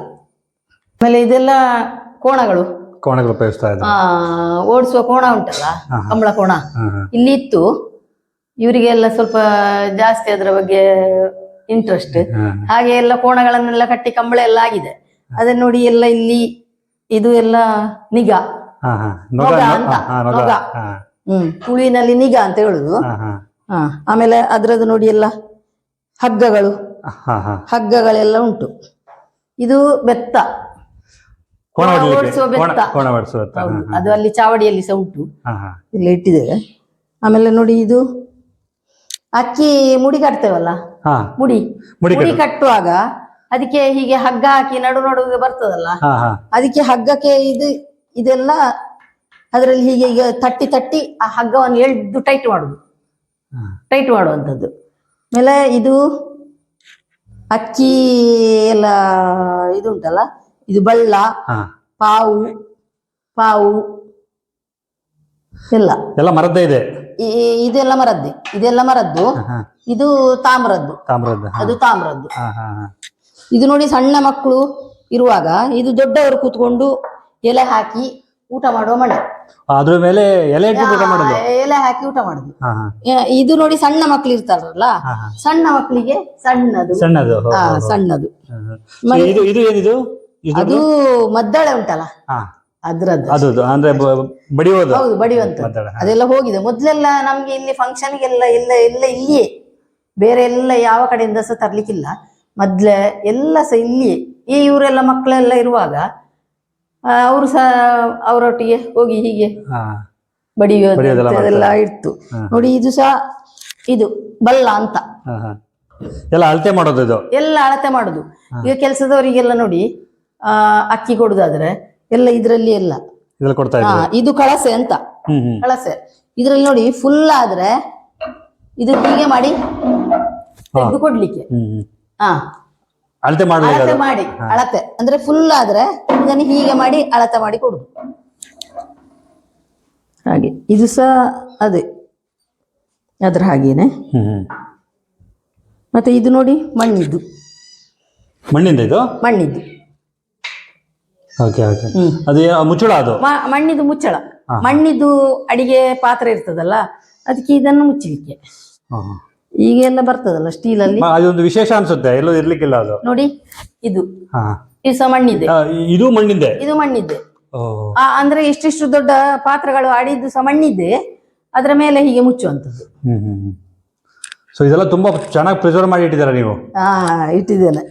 ಆಮೇಲೆ ಇದೆಲ್ಲ ಕೋಣಗಳು. ಕೋಣಗಳು ಉಪಯೋಗಿಸ್ತಾ ಇದ್ದಾರೆ. ಆ ಓಡಿಸುವ ಕೋಣ ಉಂಟಲ್ಲ. ಕಂಬಳ ಕೋಣ. ಇಲ್ಲಿ ಇತ್ತು ಇವರಿಗೆಲ್ಲ ಸ್ವಲ್ಪ ಜಾಸ್ತಿ ಅದರ ಬಗ್ಗೆ ಇಂಟ್ರೆಸ್ಟ್ ಹಾಗೆ ಎಲ್ಲ ಕೋಣಗಳನ್ನೆಲ್ಲ ಕಟ್ಟಿ ಕಂಬಳ ಎಲ್ಲ ಆಗಿದೆ. ಅದನ್ನ ನೋಡಿ ಎಲ್ಲ ಇಲ್ಲಿ ಇದು ಎಲ್ಲ ನಿಗಾ. ಅಂತ, ಹ್ಮ್. ತುಳುವಿನಲ್ಲಿ ನಿಗಾ ಅಂತ ಹೇಳುದು. ಆಮೇಲೆ ಅದ್ರದ್ದು ನೋಡಿ ಎಲ್ಲ ಹಗ್ಗಗಳು. ಹಗ್ಗಗಳೆಲ್ಲ ಉಂಟು. ಇದು ಬೆತ್ತ. ಕೋಣ ಕೋಣ ಓಡಿಸುವ ಬೆತ್ತ. ಕೋಣ ಹೊಡಿಸುವ ಹೌದು. ಅದು ಅಲ್ಲಿ ಚಾವಡಿಯಲ್ಲಿ ಸಹ ಉಂಟು. ಇಲ್ಲಿ ಇಟ್ಟಿದ್ದೇವೆ. ಆಮೇಲೆ ನೋಡಿ ಇದು ಅಕ್ಕಿ ಮುಡಿ ಕಟ್ತೇವಲ್ಲ? ಹಾ, ಮುಡಿ. ಮುಡಿ ಮುಡಿ ಕಟ್ಟುವಾಗ ಅದಕ್ಕೆ ಹೀಗೆ ಹಗ್ಗ ಹಾಕಿ ನಡು ನಡುಗೆ ಬರ್ತದಲ್ಲ? ಹಾ, ಹಾ. ಅದಕ್ಕೆ ಹಗ್ಗಕ್ಕೆ ಇದು ಇದೆಲ್ಲ ಅದರಲ್ಲಿ ಹೀಗೆ ಈಗ ತಟ್ಟಿ ತಟ್ಟಿ ಆ ಹಗ್ಗವನ್ನು ಎಳ್ದು ಟೈಟ್ ಮಾಡುದು. ಹಾ. ಟೈಟ್ ಮಾಡುವಂಥದ್ದು. ಆಮೇಲೆ ಇದು ಅಕ್ಕಿ ಎಲ್ಲ ಇದು ಉಂಟಲ್ಲ? ಇದು ಬಳ್ಳ. ಪಾವು ಪಾವು ಎಲ್ಲ. ಎಲ್ಲ ಮರದ್ದೇ ಇದೆ? ಇದೆಲ್ಲ ಮರದ್ದೆ ಇದೆಲ್ಲ ಮರದ್ದು. ಇದು ತಾಮ್ರದ್ದು. ತಾಮ್ರದ್ದು ಅದು ತಾಮ್ರದ್ದು. ಇದು ನೋಡಿ ಸಣ್ಣ ಮಕ್ಕಳು ಇರುವಾಗ ಇದು ದೊಡ್ಡವರು ಕೂತ್ಕೊಂಡು ಎಲೆ ಹಾಕಿ ಊಟ ಮಾಡುವ ಮಣೆ ಅದ್ರ ಮೇಲೆ ಎಲೆ ಮಾಡೋದು? ಎಲೆ ಹಾಕಿ ಊಟ ಮಾಡುದು. ಇದು ನೋಡಿ ಸಣ್ಣ ಮಕ್ಳು ಇರ್ತಾರಲ್ಲ ಸಣ್ಣ ಮಕ್ಕಳಿಗೆ ಸಣ್ಣದು. ಸಣ್ಣದು. ಸಣ್ಣದು. ಇದು ಏನಿದು? ಅದು ಮದ್ದಳೆ ಉಂಟಲ್ಲ? ಅದ್ರದ್ದು. ಅದು ಅದು. ಅಂದ್ರೆ ಬಡಿಯೋದು ಹೌದು ಬಡಿಯುವಂತ ಅದೆಲ್ಲ ಹೋಗಿದೆ. ಮೊದ್ಲೆಲ್ಲ ನಮ್ಗೆ ಇಲ್ಲಿ ಫಂಕ್ಷನ್ಗೆಲ್ಲ ಎಲ್ಲ ಎಲ್ಲ ಇಲ್ಲಿಯೇ. ಬೇರೆ ಎಲ್ಲ ಯಾವ ಕಡೆಯಿಂದ ಸಹ ತರ್ಲಿಕ್ಕಿಲ್ಲ. ಮೊದ್ಲೆ ಎಲ್ಲ ಸಹ ಇಲ್ಲಿಯೇ. ಈ ಇವರೆಲ್ಲ ಮಕ್ಕಳೆಲ್ಲ ಇರುವಾಗ ಅವರು ಸಹ ಅವರೊಟ್ಟಿಗೆ ಹೋಗಿ ಹೀಗೆ ಬಡಿಯೋದೆಲ್ಲ ಅದೆಲ್ಲ ಇತ್ತು ನೋಡಿ ಇದು ಸಹ ಇದು ಬಲ್ಲ ಅಂತ. ಎಲ್ಲ ಅಳತೆ ಮಾಡೋದು ಇದು? ಎಲ್ಲ ಅಳತೆ ಮಾಡುದು. ಈಗ ಕೆಲಸದವರಿಗೆಲ್ಲ ನೋಡಿ ಅಕ್ಕಿ ಕೊಡುದಾದ್ರೆ ಎಲ್ಲ ಇದ್ರಲ್ಲಿ ಎಲ್ಲ. ಹಾ ಇದು ಕಳಸೆ ಅಂತ. ಕಳಸೆ. ಇದ್ರಲ್ಲಿ ನೋಡಿ ಫುಲ್ ಆದ್ರೆ ಇದು ಹೀಗೆ ಮಾಡಿ ತೆಗೆದು ಕೊಡ್ಲಿಕ್ಕೆ. ಹಾ. ಅಳತೆ ಮಾಡಿ ಅಳತೆ. ಅಂದ್ರೆ ಫುಲ್ ಆದ್ರೆ ಇದನ್ನು ಹೀಗೆ ಮಾಡಿ ಅಳತೆ ಮಾಡಿ ಕೊಡುದು. ಹಾಗೆ. ಇದು ಸಹ ಅದೇ. ಅದ್ರ ಹಾಗೇನೆ. ಮತ್ತೆ ಇದು ನೋಡಿ ಮಣ್ಣಿದ್ದು. ಮಣ್ಣಿಂದ ಇದು? ಮಣ್ಣಿದ್ದು. ಓಕೆ ಓಕೆ ಅದು ಮುಚ್ಚಳ ಅದು? ಮಣ್ಣಿದು ಮುಚ್ಚಳ. ಮಣ್ಣಿದು ಅಡಿಗೆ ಪಾತ್ರೆ ಇರ್ತದಲ್ಲ ಅದಕ್ಕೆ ಇದನ್ನು ಮುಚ್ಚಲಿಕ್ಕೆ. ಹಾ, ಹಾ. ಈಗ ಎಲ್ಲ ಬರ್ತದಲ್ಲ ಸ್ಟೀಲ್ ಅಲ್ಲಿ? ಅದೊಂದು ವಿಶೇಷ ಅನ್ಸುತ್ತೆ ಎಲ್ಲೂ ಇರ್ಲಿಕ್ಕಿಲ್ಲ ಅದು. ನೋಡಿ ಇದು. ಹಾ. ಇದು ಸಹ ಮಣ್ಣಿದೆ. ಇದು ಮಣ್ಣಿದೆ? ಇದು ಮಣ್ಣಿದೆ. ಆ, ಅಂದ್ರೆ ಇಷ್ಟಿಷ್ಟು ದೊಡ್ಡ ಪಾತ್ರೆಗಳು ಆಡಿದ್ದು ಸಹ ಮಣ್ಣಿದೆ ಅದರ ಮೇಲೆ ಹೀಗೆ ಮುಚ್ಚುವಂತದ್ದು ಹ್ಮ್ ಹ್ಮ್ ಸೊ ಇದೆಲ್ಲ ತುಂಬಾ ಚೆನ್ನಾಗಿ ಪ್ರಿಸರ್ವ್ ಮಾಡಿ ಇಟ್ಟಿದ್ದೀರಾ ನೀವು? ಹಾ ಇಟ್ಟಿದ್ದೇನೆ.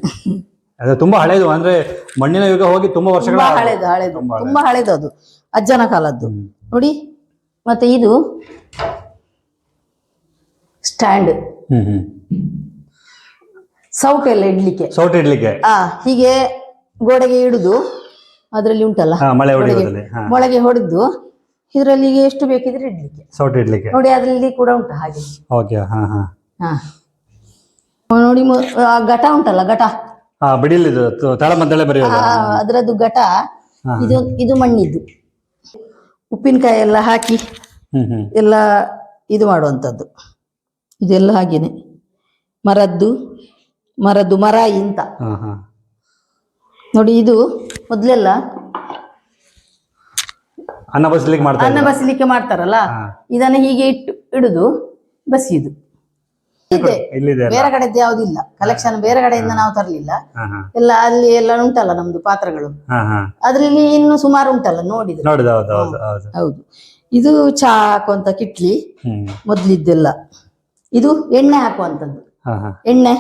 ಅದು ತುಂಬಾ ಹಳೇದು ಅಂದ್ರೆ ಮಣ್ಣಿನ ಯುಗ ಹೋಗಿ ತುಂಬಾ ವರ್ಷಗಳ ತುಂಬಾ ಹಳೇದು. ಹಳೇದು ತುಂಬಾ ತುಂಬಾ ಹಳೇದು ಅದು ಅಜ್ಜನ ಕಾಲದ್ದು. ನೋಡಿ ಮತ್ತೆ ಇದು ಸ್ಟ್ಯಾಂಡ್. ಹ್ಮ್ ಎಲ್ಲ ಇಡ್ಲಿಕ್ಕೆ. ಸೌಟ್ ಇಡ್ಲಿಕ್ಕೆ. ಆ ಹೀಗೆ ಗೋಡೆಗೆ ಇಡುದು ಅದರಲ್ಲಿ ಉಂಟಲ್ಲ? ಮಳೆ ಮೊಳಗೆ ಹೊಡೆಯೋದ್ರಲ್ಲಿ ಹಾ. ಮೊಳಗೆ ಹೊಡೆದು ಇದರಲ್ಲಿ ಎಷ್ಟು ಬೇಕಿದ್ರೆ ಇಡ್ಲಿಕ್ಕೆ. ಸೌಟ್ ಇಡ್ಲಿಕ್ಕೆ. ನೋಡಿ ಅದರಲ್ಲಿ ಕೂಡ ಉಂಟು ಹಾಗೆ. ಓಕೆ ಹಾ ಹಾ. ಹಾ. ನೋಡಿ ಮೊ- ಆ ಘಟ ಉಂಟಲ್ಲ ಘಟ? ಹಾ ಬಿಡಿಲಿದು ತ- ತಾಳಮದ್ದಳೆ ಬರೆಯೋದು. ಆ, ಅದರದ್ದು ಘಟ ಇದು ಇದು ಮಣ್ಣಿದ್ದು. ಉಪ್ಪಿನಕಾಯಿ ಎಲ್ಲ ಹಾಕಿ ಹ್ಮ್ ಹ್ಮ್. ಎಲ್ಲ ಇದು ಮಾಡುವಂಥದ್ದು. ಇದೆಲ್ಲ ಹಾಗೇನೆ. ಮರದ್ದು ಮರದ್ದು ಮರ ಇಂತ ಹಾ ಹಾ. ನೋಡಿ ಇದು ಮೊದ್ಲೆಲ್ಲ ಅನ್ನ ಬಸ್ಲಿಕ್ಕೆ ಮಾಡ್ತಾ ಅನ್ನ ಬಸಲಿಕ್ಕೆ ಮಾಡ್ತಾರಲ್ಲ? ಹಾ. ಇದನ್ನ ಹೀಗೆ ಇಟ್ಟು ಇಡುದು ಬಸಿಯುದು. ಅಲ್ಲ? ಬೇರೆ ಕಡೆದ್ದು ಯಾವುದಿಲ್ಲ. ಕಲೆಕ್ಷನ್ ಬೇರೆ ಕಡೆಯಿಂದ ನಾವು ತರಲಿಲ್ಲ. ಎಲ್ಲ ಅಲ್ಲಿ ಎಲ್ಲ ಉಂಟಲ್ಲ ನಮ್ದು ಪಾತ್ರಗಳು. ಅದ್ರಲ್ಲಿ ಇನ್ನು ಸುಮಾರು ಉಂಟಲ್ಲ ನೋಡಿದ್ರೆ. ನೋಡಿದ ಹೌದು ಇದು ಚಾ ಹಾಕುವಂತ ಕಿಟ್ಲಿ ಮೊದ್ಲಿದ್ದೆಲ್ಲ. ಇದು ಎಣ್ಣೆ ಹಾಕುವಂತದ್ದು. ಎಣ್ಣೆ.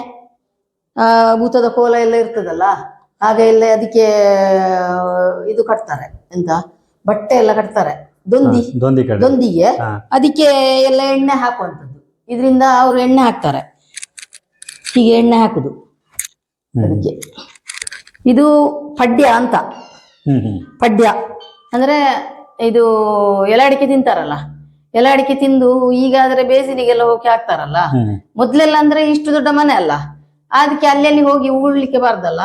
ಆ ಭೂತದ ಕೋಲ ಎಲ್ಲ ಇರ್ತದಲ್ಲ? ಆಗ ಎಲ್ಲ ಅದಕ್ಕೆ ಇದು ಕಟ್ತಾರೆ. ಎಂತ? ಬಟ್ಟೆ ಎಲ್ಲ ಕಟ್ತಾರೆ. ದೊಂದಿ. ದೊಂದಿ ದೊಂದಿಗೆ ಅದಕ್ಕೆ ಎಲ್ಲ ಎಣ್ಣೆ ಹಾಕುವಂಥದ್ದು ಇದರಿಂದ ಅವರು ಎಣ್ಣೆ ಹಾಕ್ತಾರೆ. ಹೀಗೆ ಎಣ್ಣೆ ಹಾಕುದು. ಅದಕ್ಕೆ. ಇದು ಪಡ್ಯ ಅಂತ. ಪಡ್ಯ. ಅಂದ್ರೆ ಇದು ಎಲೆ ಅಡಿಕೆ ತಿಂತಾರಲ್ಲ. ಎಲೆ ಅಡಿಕೆ ತಿಂದು ಈಗ ಬೇಸಿನಿಗೆಲ್ಲ ಬೇಸಿಗೆಗೆಲ್ಲ ಹೋಗಿ ಹಾಕ್ತಾರಲ್ಲ. ಮೊದ್ಲೆಲ್ಲ ಅಂದ್ರೆ ಇಷ್ಟು ದೊಡ್ಡ ಮನೆ ಅಲ್ಲ. ಅದಕ್ಕೆ ಅಲ್ಲಲ್ಲಿ ಹೋಗಿ ಉಳ್ಲಿಕ್ಕೆ ಬಾರ್ದಲ್ಲ.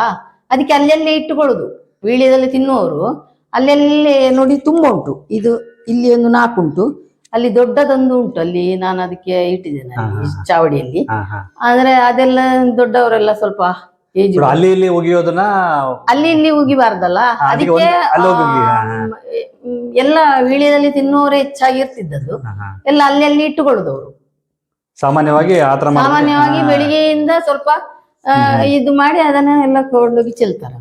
ಅದಕ್ಕೆ ಅಲ್ಲಲ್ಲೇ ಇಟ್ಟುಕೊಳ್ಳುದು. ವೀಳ್ಯದಲ್ಲಿ ತಿನ್ನುವವರು. ಅಲ್ಲೆಲ್ಲೇ ನೋಡಿ ತುಂಬ ಉಂಟು ಇದು ಇಲ್ಲಿ ಒಂದು ನಾಲ್ಕು ಉಂಟು ಅಲ್ಲಿ ದೊಡ್ಡದೊಂದು ಉಂಟು. ಅಲ್ಲಿ ನಾನು ಅದಕ್ಕೆ ಇಟ್ಟಿದ್ದೇನೆ ಅಲ್ಲಿ ಚಾವಡಿಯಲ್ಲಿ. ಆದ್ರೆ ಅದೆಲ್ಲ ದೊಡ್ಡವರೆಲ್ಲ ಸ್ವಲ್ಪ ಏಜ್ ಅಲ್ಲಿ ಇಲ್ಲಿ ಒಗಿಯೋದನ್ನ ಅಲ್ಲಿ ಇಲ್ಲಿ ಉಗಿಬಾರ್ದಲ್ಲ? ಅದಕ್ಕೆ ಎಲ್ಲ ವೀಳ್ಯದಲ್ಲಿ ತಿನ್ನುವವರೇ ಹೆಚ್ಚಾಗಿ ಇರ್ತಿದ್ದದ್ದು. ಎಲ್ಲ ಅಲ್ಲಿ ಅಲ್ಲಿ ಇಟ್ಟುಕೊಳ್ಳುದವರು. ಸಾಮಾನ್ಯವಾಗಿ ಸಾಮಾನ್ಯವಾಗಿ ಬೆಳಿಗ್ಗೆಯಿಂದ ಸ್ವಲ್ಪ ಇದು ಮಾಡಿ ಅದನ್ನ ಎಲ್ಲ ಕೊಂಡೋಗಿ ಚೆಲ್ತಾರೆ.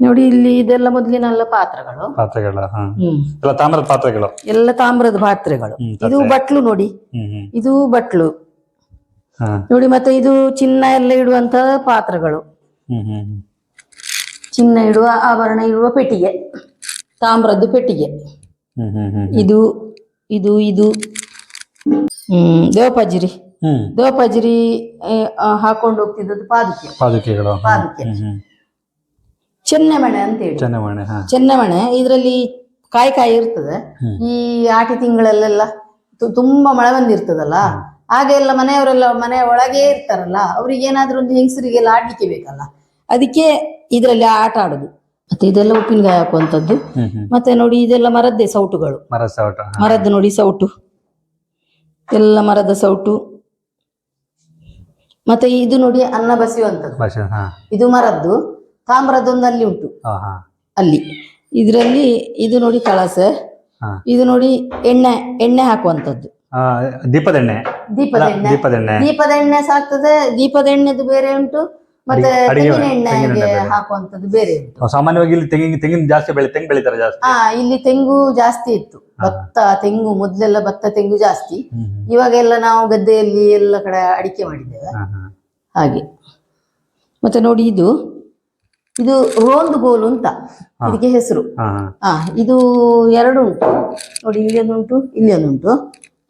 ನೋಡಿ ಇಲ್ಲಿ ಇದೆಲ್ಲ ಮೊದಲಿನೆಲ್ಲ ಪಾತ್ರಗಳು. ಪಾತ್ರೆಗಳ ಹಾ. ಹ್ಮ್. ಎಲ್ಲ ತಾಮ್ರದ ಪಾತ್ರೆಗಳು? ಎಲ್ಲ ತಾಮ್ರದ ಪಾತ್ರೆಗಳು. ಹ್ಮ್, ಇದು ಬಟ್ಲು ನೋಡಿ. ಹ್ಮ್ ಹ್ಮ್. ಇದು ಬಟ್ಲು. ಹಾ. ನೋಡಿ ಮತ್ತೆ ಇದು ಚಿನ್ನ ಎಲ್ಲ ಇಡುವಂತ ಪಾತ್ರಗಳು. ಹ್ಮ್ ಹ್ಮ್ ಹ್ಮ್. ಚಿನ್ನ ಇಡುವ ಆಭರಣ ಇಡುವ ಪೆಟ್ಟಿಗೆ. ತಾಮ್ರದ್ದು ಪೆಟ್ಟಿಗೆ. ಹ್ಮ್ ಹ್ಮ್ ಹ್ಮ್ ಇದು ಇದು ಇದು. ಹ್ಮ್ ದೇವಪಜ್ರಿ ಹ್ಮ್. ದೇವಪಜಿರಿ ಆ, ಹಾಕೊಂಡು ಹೋಗ್ತಿದ್ದದ್ದು ಪಾದುಕೆ. ಪಾದುಕೆಗಳು ಹಾ. ಪಾದುಕೆ. ಹ್ಮ್ ಹ್ಮ್. ಚೆನ್ನೆಮಣೆ ಅಂತ ಹೇಳಿ. ಚೆನ್ನಮಣೆ ಹಾ. ಇದ್ರಲ್ಲಿ ಇದರಲ್ಲಿ ಕಾಯಿ ಕಾಯಿ ಇರ್ತದೆ. ಈ ಆಟಿ ತಿಂಗಳಲ್ಲೆಲ್ಲ ತುಂಬಾ ಮಳೆ ಬಂದಿರ್ತದಲ್ಲ. ಹಾಗೆ ಎಲ್ಲ ಮನೆಯವರೆಲ್ಲ ಮನೆ ಒಳಗೆ ಇರ್ತಾರಲ್ಲ ಅವ್ರಿಗೆ ಏನಾದ್ರೂ ಒಂದು ಹೆಂಗಸರಿಗೆಲ್ಲ ಆಡ್ಲಿಕ್ಕೆ ಬೇಕಲ್ಲ. ಅದಕ್ಕೆ ಇದರಲ್ಲಿ ಆಟ ಆಡುದು. ಮತ್ತೆ ಇದೆಲ್ಲ ಉಪ್ಪಿನಕಾಯಿ ಹಾಕುವಂತದ್ದು ಮತ್ತೆ ನೋಡಿ ಇದೆಲ್ಲ ಮರದ್ದೇ ಸೌಟುಗಳು. ಮರ ಸೌಟ ಮರದ್ದು ನೋಡಿ ಸೌಟು. ಎಲ್ಲ ಮರದ ಸೌಟು. ಮತ್ತೆ ಇದು ನೋಡಿ ಅನ್ನ ಬಸಿಯುವಂತದ್ದು ಇದು ಮರದ್ದು. ತಾಮ್ರದೊಂದು ಅಲ್ಲಿ ಉಂಟು. ಹಾ ಹಾ. ಅಲ್ಲಿ. ಇದರಲ್ಲಿ ಇದು ನೋಡಿ ಕಳಸ. ಇದು ನೋಡಿ ಎಣ್ಣೆ ಎಣ್ಣೆ ಹಾಕುವಂತದ್ದು ದೀಪದ ಎಣ್ಣೆ. ದೀಪದ ಎಣ್ಣೆ. ದೀಪದ ಎಣ್ಣೆ. ದೀಪದ ಎಣ್ಣೆ ಸಾಕ್ತದೆ ದೀಪದ ಎಣ್ಣೆದು ಬೇರೆ ಉಂಟು ಮತ್ತೆ ತೆಂಗಿನ ಎಣ್ಣೆಗೆ ಎಣ್ಣೆ ಬೇರೆ. ಹಾಕುವಂಥದ್ದು ಬೇರೆ ಉಂಟು. ಸಾಮಾನ್ಯವಾಗಿ ಇಲ್ಲಿ ತೆಂಗಿನ ತೆಂಗಿನ ಜಾಸ್ತಿ ಬೆಳೆ ತೆಂಗು ಬೆಳಿತಾರೆ ಜಾಸ್ತಿ. ಆ ಇಲ್ಲಿ ತೆಂಗು ಜಾಸ್ತಿ ಇತ್ತು. ಭತ್ತ ತೆಂಗು ಮೊದ್ಲೆಲ್ಲ ಭತ್ತ ತೆಂಗು ಜಾಸ್ತಿ. ಇವಾಗೆಲ್ಲ ನಾವು ಗದ್ದೆಯಲ್ಲಿ ಎಲ್ಲ ಕಡೆ ಅಡಿಕೆ ಮಾಡಿದ್ದೇವೆ. ಹಾ, ಹಾ. ಹಾಗೆ. ಮತ್ತೆ ನೋಡಿ ಇದು. ಇದು ರೋಂದು ಗೋಲು ಅಂತ ಇದಕ್ಕೆ ಹೆಸರು. ಆ ಇದು ಎರಡು ಉಂಟು. ನೋಡಿ ಇಲ್ಲಿ ಒಂದುಂಟು ಇಲ್ಲಿ ಒಂದುಂಟು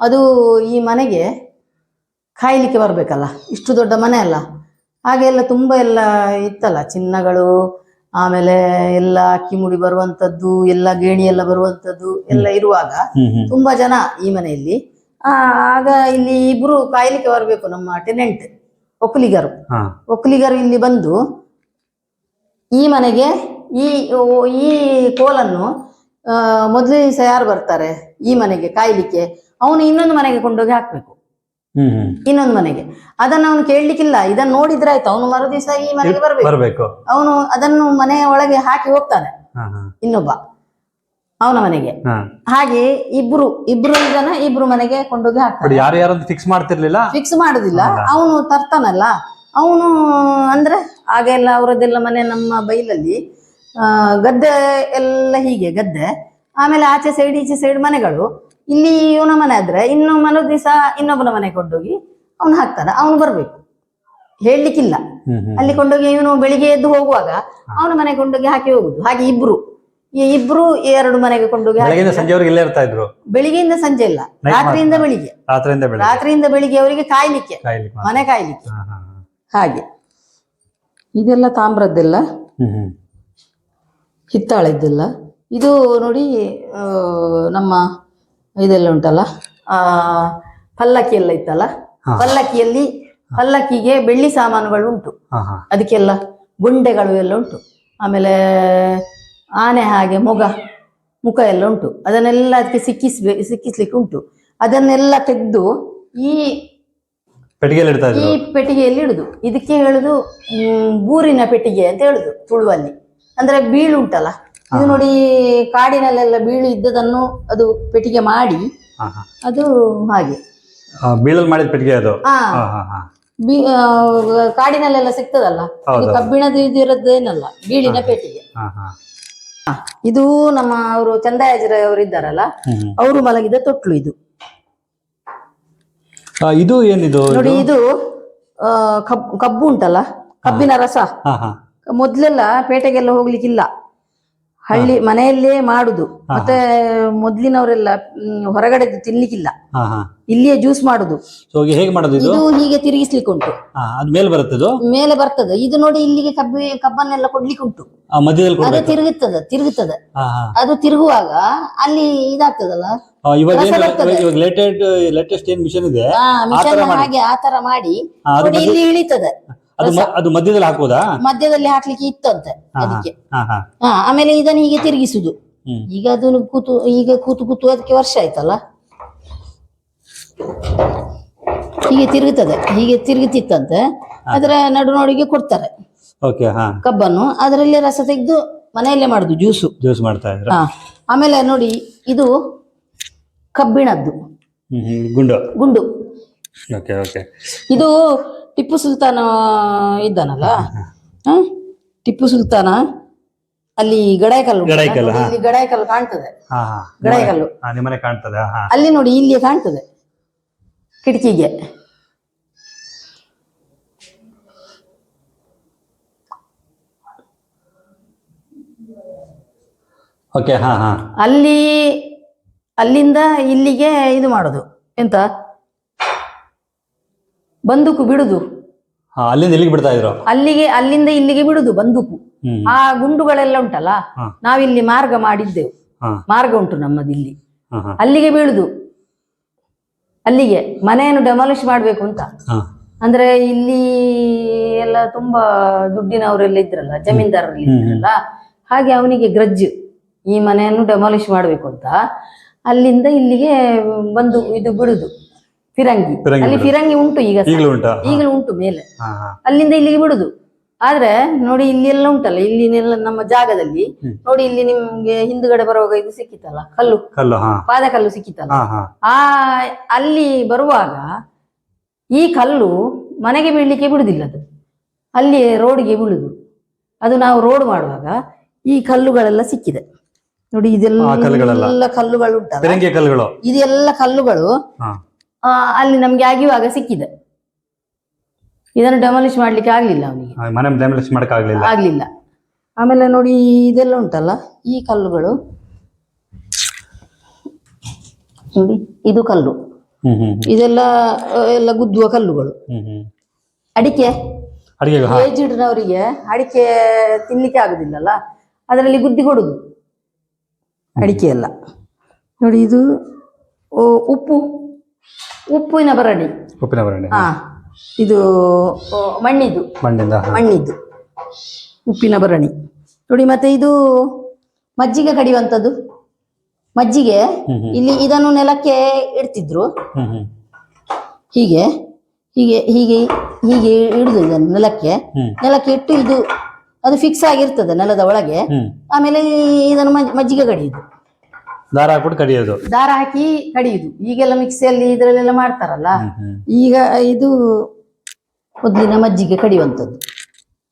ಅದು ಈ ಮನೆಗೆ ಕಾಯ್ಲಿಕ್ಕೆ ಬರಬೇಕಲ್ಲ. ಇಷ್ಟು ದೊಡ್ಡ ಮನೆ ಅಲ್ಲ. ಹಾಗೆ ಎಲ್ಲ ತುಂಬ ಎಲ್ಲ ಇತ್ತಲ್ಲ ಚಿನ್ನಗಳು ಆಮೇಲೆ ಎಲ್ಲ ಅಕ್ಕಿ ಮುಡಿ ಬರುವಂತದ್ದು ಎಲ್ಲ ಗೇಣಿ ಎಲ್ಲ ಬರುವಂತದ್ದು ಎಲ್ಲ ಇರುವಾಗ. ತುಂಬಾ ಜನ ಈ ಮನೆಯಲ್ಲಿ. ಆ, ಆಗ ಇಲ್ಲಿ ಇಬ್ರು ಕಾಯ್ಲಿಕ್ಕೆ ಬರಬೇಕು ನಮ್ಮ ಟೆನೆಂಟ್ ಒಕ್ಕಲಿಗರು. ಒಕ್ಲಿಗರು ಒಕ್ಕಲಿಗರು ಇಲ್ಲಿ ಬಂದು ಈ ಮನೆಗೆ ಈ ಈ ಕೋಲನ್ನು ಮೊದಲು ದಿವಸ ಯಾರು ಬರ್ತಾರೆ? ಈ ಮನೆಗೆ ಕಾಯ್ಲಿಕ್ಕೆ. ಅವನು ಇನ್ನೊಂದು ಮನೆಗೆ ಕೊಂಡೋಗಿ ಹಾಕ್ಬೇಕು. ಇನ್ನೊಂದು ಮನೆಗೆ. ಅದನ್ನ ಅವನು ಕೇಳಲಿಕ್ಕಿಲ್ಲ. ಇದನ್ನು ನೋಡಿದ್ರೆ ಆಯ್ತು. ಅವನು ಮರು ದಿವಸ ಈ ಮನೆಗೆ ಬರಬೇಕು. ಬರ್ಬೇಕು. ಅವನು ಅದನ್ನು ಮನೆಯ ಒಳಗೆ ಹಾಕಿ ಹೋಗ್ತಾನೆ. ಇನ್ನೊಬ್ಬ. ಅವನ ಮನೆಗೆ. ಹಾಗೆ ಇಬ್ರು ಇಬ್ರು ಜನ ಇಬ್ರು ಮನೆಗೆ ಕೊಂಡೋಗಿ ಹಾಕ್ತಾರೆ. ಯಾರು ಯಾರು ಫಿಕ್ಸ್ ಮಾಡ್ತಿರ್ಲಿಲ್ಲ? ಫಿಕ್ಸ್ ಮಾಡುದಿಲ್ಲ. ಅವನು ತರ್ತಾನಲ್ಲ. ಅವನು ಅಂದ್ರೆ ಆಗೆಲ್ಲ ಅವರದ್ದೆಲ್ಲ ಮನೆ ನಮ್ಮ ಬೈಲಲ್ಲಿ ಗದ್ದೆ ಎಲ್ಲ ಹೀಗೆ ಗದ್ದೆ. ಆಮೇಲೆ ಆಚೆ ಸೈಡ್ ಈಚೆ ಸೈಡ್ ಮನೆಗಳು. ಇಲ್ಲಿ ಇವನ ಮನೆ ಆದ್ರೆ ಇನ್ನು ಮರು ದಿವಸ ಇನ್ನೊಬ್ಬನ ಮನೆ ಕೊಂಡೋಗಿ ಅವನು ಹಾಕ್ತಾನೆ ಅವನು ಬರ್ಬೇಕು. ಹೇಳಲಿಕ್ಕಿಲ್ಲ. ಅಲ್ಲಿ ಕೊಂಡೋಗಿ ಇವನು ಬೆಳಿಗ್ಗೆ ಎದ್ದು ಹೋಗುವಾಗ ಅವನ ಮನೆ ಕೊಂಡೋಗಿ ಹಾಕಿ ಹೋಗುದು ಹಾಗೆ ಇಬ್ರು. ಈ ಇಬ್ರು ಎರಡು ಮನೆಗೆ ಕೊಂಡೋಗಿ ಇರ್ತಾ ಇದ್ರು? ಬೆಳಿಗ್ಗೆಯಿಂದ ಸಂಜೆ ಇಲ್ಲ ರಾತ್ರಿಯಿಂದ ಬೆಳಿಗ್ಗೆ. ರಾತ್ರಿಯಿಂದ ಬೆಳಿಗ್ಗೆ. ಅವರಿಗೆ ಕಾಯ್ಲಿಕ್ಕೆ ಮನೆ ಕಾಯ್ಲಿಕ್ಕೆ. ಹಾಗೆ. ಇದೆಲ್ಲ ತಾಮ್ರದ್ದೆಲ್ಲ? ಹಿತ್ತಾಳೆದ್ದೆಲ್ಲ? ಇದು ನೋಡಿ ನಮ್ಮ ಇದೆಲ್ಲ ಉಂಟಲ್ಲ ಆ ಪಲ್ಲಕ್ಕಿ ಎಲ್ಲ ಇತ್ತಲ್ಲ. ಪಲ್ಲಕ್ಕಿಯಲ್ಲಿ ಪಲ್ಲಕ್ಕಿಗೆ ಬೆಳ್ಳಿ ಸಾಮಾನುಗಳು ಉಂಟು. ಅದಕ್ಕೆಲ್ಲ ಗುಂಡೆಗಳು ಎಲ್ಲ ಉಂಟು. ಆಮೇಲೆ ಆನೆ ಹಾಗೆ ಮೊಗ ಮುಖ ಎಲ್ಲ ಉಂಟು. ಅದನ್ನೆಲ್ಲ ಅದಕ್ಕೆ ಸಿಕ್ಕಿಸ್ಬೇ ಸಿಕ್ಕಿಸ್ಲಿಕ್ಕೆ ಉಂಟು. ಅದನ್ನೆಲ್ಲ ತೆಗೆದು ಈ ಪೆಟ್ಟಿಗೆಯಲ್ಲಿ ಇಡ್ತಾ ಈ ಇದ್ರು ಪೆಟ್ಟಿಗೆಯಲ್ಲಿ ಇಡುದು. ಇದಕ್ಕೆ ಹೇಳುದು ಮ್, ಬೂರಿನ ಪೆಟ್ಟಿಗೆ ಅಂತ ಹೇಳುದು ತುಳುವಲ್ಲಿ. ಅಂದ್ರೆ ಬೀಳು ಉಂಟಲ್ಲ? ಇದು ನೋಡಿ ಕಾಡಿನಲ್ಲೆಲ್ಲ ಬೀಳು ಇದ್ದದನ್ನು ಅದು ಪೆಟ್ಟಿಗೆ ಮಾಡಿ ಹಾ ಹಾ. ಅದು ಹಾಗೆ. ಆ, ಬೀಳಲ್ಲಿ ಮಾಡಿದ ಪೆಟ್ಟಿಗೆ ಅದು? ಆ ಹಾ ಹಾ ಹಾ. ಬಿ- ಆ, ಕಾಡಿನಲ್ಲೆಲ್ಲ ಸಿಗ್ತದಲ್ಲ? ಇದು ಹೌದು. ಕಬ್ಬಿಣದ ಇದಿರೋದೇನಲ್ಲ ಬೀಳಿನ ಪೆಟ್ಟಿಗೆ. ಹಾ ಹಾ. ಇದು ನಮ್ಮ ಅವರು ಚಂದಾಯಾಜರ ಅವರು ಇದ್ದಾರಲ್ಲ ಹ್ಮ್ ಹ್ಮ್. ಅವರು ಮಲಗಿದ ತೊಟ್ಲು ಇದು. ಇದು ಏನಿದು ನೋಡಿ ಇದು ಕಬ್ ಕಬ್ಬು ಉಂಟಲ್ಲ? ಕಬ್ಬಿನ ರಸ. ಮೊದ್ಲೆಲ್ಲ ಪೇಟೆಗೆಲ್ಲ ಹೋಗ್ಲಿಕ್ಕಿಲ್ಲ. ಹಳ್ಳಿ ಮನೆಯಲ್ಲೇ ಮಾಡುದು. ಮತ್ತೆ ಮೊದ್ಲಿನವರೆಲ್ಲ ಹೊರಗಡೆ ತಿನ್ಲಿಕ್ಕಿಲ್ಲ. ಇಲ್ಲಿಯೇ ಜ್ಯೂಸ್ ಮಾಡುದು. ಹೇಗೆ ಮಾಡುದು ಇದು? ಹೀಗೆ ತಿರುಗಿಸ್ಲಿಕ್ಕೆ ಉಂಟು ಮೇಲೆ ಬರ್ತದೆ ಇದು? ಮೇಲೆ ಬರ್ತದೆ. ಇದು ನೋಡಿ ಇಲ್ಲಿಗೆ ಕಬ್ಬಿ ಕಬ್ಬನ್ನೆಲ್ಲ ಕೊಡ್ಲಿಕ್ಕೆ ಉಂಟು ಅದು ತಿರುಗುತ್ತದೆ ತಿರುಗುತ್ತದೆ. ಅದು ತಿರುಗುವಾಗ ಅಲ್ಲಿ ಇದಾಗ್ತದಲ್ಲ? ಇವಾಗ ರಸ ಏನು ಬರ್ತದೆ. ಇವಾಗ ಲೇಟೆಡ್ ಲೇಟೆಸ್ಟ್ ಏನ್ ಮಿಷನ್ ಇದೆ? ಆ ಮಿಷನ್ ತರ ಮಾಡಿ. ಹಾಗೆ ಆ ತರ ಮಾಡಿ. ಆ, ಅದು ನೋಡಿ ಮಧ್ಯ- ಇಲ್ಲಿ ಇಳಿತದೆ. ಅದು ಮ- ಅದು ಮಧ್ಯದಲ್ಲಿ ಹಾಕೋದಾ ಮಧ್ಯದಲ್ಲಿ ಹಾಕ್ಲಿಕ್ಕೆ ಇತ್ತಂತೆ ಹಾ ಹಾ ಅದಕ್ಕೆ. ಹಾ ಹಾ. ಹಾ ಆಮೇಲೆ ಇದನ್ನು ಹೀಗೆ ತಿರುಗಿಸುದು. ಹ್ಮ್. ಈಗ ಅದನ್ನು ಕೂತು ಈಗ ಕೂತು ಕೂತು ಅದಕ್ಕೆ ವರ್ಷ ಆಯ್ತಲ್ಲ? ಹೀಗೆ ತಿರುಗುತ್ತದೆ. ಹೀಗೆ ತಿರುಗುತ್ತಿತ್ತಂತೆ. ಅದರ ನಡು ನೋಡಿಗೆ ಕೊಡ್ತಾರೆ. ಓಕೆ ಹಾ. ಕಬ್ಬನ್ನು. ಅದರಲ್ಲಿ ರಸ ತೆಗೆದು ಮನೆಯಲ್ಲೇ ಮಾಡುದು ಜ್ಯೂಸು. ಜ್ಯೂಸ್ ಮಾಡ್ತಾ ಇದ್ರ. ಹಾ. ಆಮೇಲೆ ನೋಡಿ ಇದು ಕಬ್ಬಿಣದ್ದು. ಗುಂಡು. ಗುಂಡು. Okay okay. ಇದು ಟಿಪ್ಪು ಸುಲ್ತಾನ ಇದ್ದಾನಲ್ಲ? ಟಿಪ್ಪು ಸುಲ್ತಾನ ಅಲ್ಲಿ ಗಡಾಯಿಕಲ್ಲು? ಗಡಾಯಿಕಲ್ಲು, ಕಾಣ್ತದೆ. ಗಡಾಯಿಕಲ್ಲು. ನಿಮ್ಮನೆ ಕಾಣ್ತದೆ ಅಲ್ಲಿ ನೋಡಿ ಇಲ್ಲಿ ಕಾಣ್ತದೆ. ಕಿಟಕಿಗೆ. ಓಕೆ ಹಾ ಹಾ. ಅಲ್ಲಿ ಅಲ್ಲಿಂದ ಇಲ್ಲಿಗೆ ಇದು ಮಾಡೋದು. ಎಂತ? ಬಂದೂಕು ಬಿಡುದು. ಹಾ ಅಲ್ಲಿಂದ ಇಲ್ಲಿಗೆ ಬಿಡ್ತಾ ಇದ್ರು. ಅಲ್ಲಿಗೆ ಅಲ್ಲಿಂದ ಇಲ್ಲಿಗೆ ಬಿಡುದು ಬಂದೂಕು. ಹ್ಮ್. ಆ ಗುಂಡುಗಳೆಲ್ಲ ಉಂಟಲ್ಲ? ಹಾ. ನಾವಿಲ್ಲಿ ಮಾರ್ಗ ಮಾಡಿದ್ದೆವು. ಹಾ. ಮಾರ್ಗ ಉಂಟು ನಮ್ಮದಿಲ್ಲಿ. ಹಾ ಹಾ. ಅಲ್ಲಿಗೆ ಬೀಳುದು. ಅಲ್ಲಿಗೆ ಮನೆಯನ್ನು ಡೆಮಾಲಿಷ್ ಮಾಡ್ಬೇಕು ಅಂತ. ಹಾ. ಅಂದ್ರೆ ಇಲ್ಲಿ ಎಲ್ಲ ತುಂಬಾ ದುಡ್ಡಿನವರೆಲ್ಲ ಇದ್ರಲ್ಲ ಜಮೀನ್ದಾರರೆಲ್ಲ ಇದ್ರಲ್ಲ. ಹಾಗೆ ಅವನಿಗೆ ಗ್ರಜ್ಜು. ಈ ಮನೆಯನ್ನು ಡೆಮಾಲಿಷ್ ಮಾಡ್ಬೇಕು ಅಂತ. ಅಲ್ಲಿಂದ ಇಲ್ಲಿಗೆ ಬಂದು ಇದು ಬಿಡುದು ಫಿರಂಗಿ. ಅಲ್ಲಿ. ಫಿರಂಗಿ ಉಂಟು ಈಗ. ಈಗಲೂ ಉಂಟಾ? ಮೇಲೆ. ಅಲ್ಲಿಂದ ಇಲ್ಲಿಗೆ ಬಿಡುದು. ಆದ್ರೆ ನೋಡಿ ಇಲ್ಲಿ ಎಲ್ಲ ಉಂಟಲ್ಲ ಇಲ್ಲಿನೆಲ್ಲ ನಮ್ಮ ಜಾಗದಲ್ಲಿ. ನೋಡಿ ಇಲ್ಲಿ ನಿಮ್ಗೆ ಹಿಂದುಗಡೆ ಬರುವಾಗ ಇದು ಸಿಕ್ಕಿತಲ್ಲ ಕಲ್ಲು. ಕಲ್ಲು ಪಾದ ಕಲ್ಲು ಹಾ ಆ ಅಲ್ಲಿ ಬರುವಾಗ ಈ ಕಲ್ಲು ಮನೆಗೆ ಬೀಳ್ಲಿಕ್ಕೆ ಬಿಡುದಿಲ್ಲ ಅದು. ಅಲ್ಲಿ ರೋಡ್ಗೆ ಬೀಳುದು. ಅದು ನಾವು ರೋಡ್ ಮಾಡುವಾಗ ಈ ಕಲ್ಲುಗಳೆಲ್ಲ ಸಿಕ್ಕಿದೆ. ನೋಡಿ? ಇದೆಲ್ಲ ಕಲ್ಲುಗಳು ಕಲ್ಲುಗಳು. ಇದೆಲ್ಲ ಕಲ್ಲುಗಳು ಅಲ್ಲಿ ನಮ್ಗೆ ಆಗಿವಾಗ ಸಿಕ್ಕಿದೆ. ಇದನ್ನು ಡೆಮಾಲಿಶ್ ಮಾಡ್ಲಿಕ್ಕೆ ಆಗ್ಲಿಲ್ಲ ಅವನಿಗೆ. ಮನೆ ಆಗ್ಲಿಲ್ಲ ಆಗ್ಲಿಲ್ಲ. ಆಮೇಲೆ ನೋಡಿ ಇದೆಲ್ಲ ಉಂಟಲ್ಲ ಈ ಕಲ್ಲುಗಳು. ನೋಡಿ ಇದು ಕಲ್ಲು. ಇದೆಲ್ಲ ಎಲ್ಲ ಗುದ್ದುವ ಕಲ್ಲುಗಳು. ಅಡಿಕೆ. ಏಜಿಡ್ನವರಿಗೆ ಅಡಿಕೆ ತಿನ್ಲಿಕ್ಕೆ ಆಗುದಿಲ್ಲಲ್ಲ. ಅದರಲ್ಲಿ ಗುದ್ದಿ ಕೊಡುದು. ಅಡಿಕೆ ಎಲ್ಲ. ನೋಡಿ ಇದು ಓ, ಉಪ್ಪು ಉಪ್ಪಿನ ಬರಡಿ ಉಪ್ಪಿನ ಭರಣಿ ಹಾ. ಇದು ಓ, ಮಣ್ಣಿದು. ಮಣ್ಣಿಂದ ಹಾ. ಮಣ್ಣಿದ್ದು ಉಪ್ಪಿನ ಭರಣಿ ನೋಡಿ ಮತ್ತೆ ಇದು ಮಜ್ಜಿಗೆ ಕಡಿಯುವಂಥದ್ದು. ಮಜ್ಜಿಗೆ ಇಲ್ಲಿ ಇದನ್ನು ನೆಲಕ್ಕೆ ಇಡ್ತಿದ್ರು. ಹ್ಮ್ ಹ್ಮ್. ಹೀಗೆ ಹೀಗೆ ಹೀಗೆ ಹೀಗೆ ಇಡುದು ಇದನ್ನು ನೆಲಕ್ಕೆ. ಹ್ಮ್. ನೆಲಕ್ಕೆ ಇಟ್ಟು ಇದು ಅದು ಫಿಕ್ಸ್ ಆಗಿರ್ತದೆ ನೆಲದ ಒಳಗೆ. ಆಮೇಲೆ ಇದನ್ನು ಮಜ್ಜಿಗೆ ಕಡಿಯುದು. ದಾರ ಹಾಕ್ಬಿಟ್ಟು ಕಡಿಯೋದು. ದಾರ ಹಾಕಿ ಕಡಿಯುದು. ಈಗೆಲ್ಲ ಮಿಕ್ಸಿಯಲ್ಲಿ ಇದರಲ್ಲೆಲ್ಲ ಮಾಡ್ತಾರಲ್ಲ. ಈಗ ಇದು ಮೊದಲಿನ ಮಜ್ಜಿಗೆ ಕಡಿಯುವಂಥದ್ದು.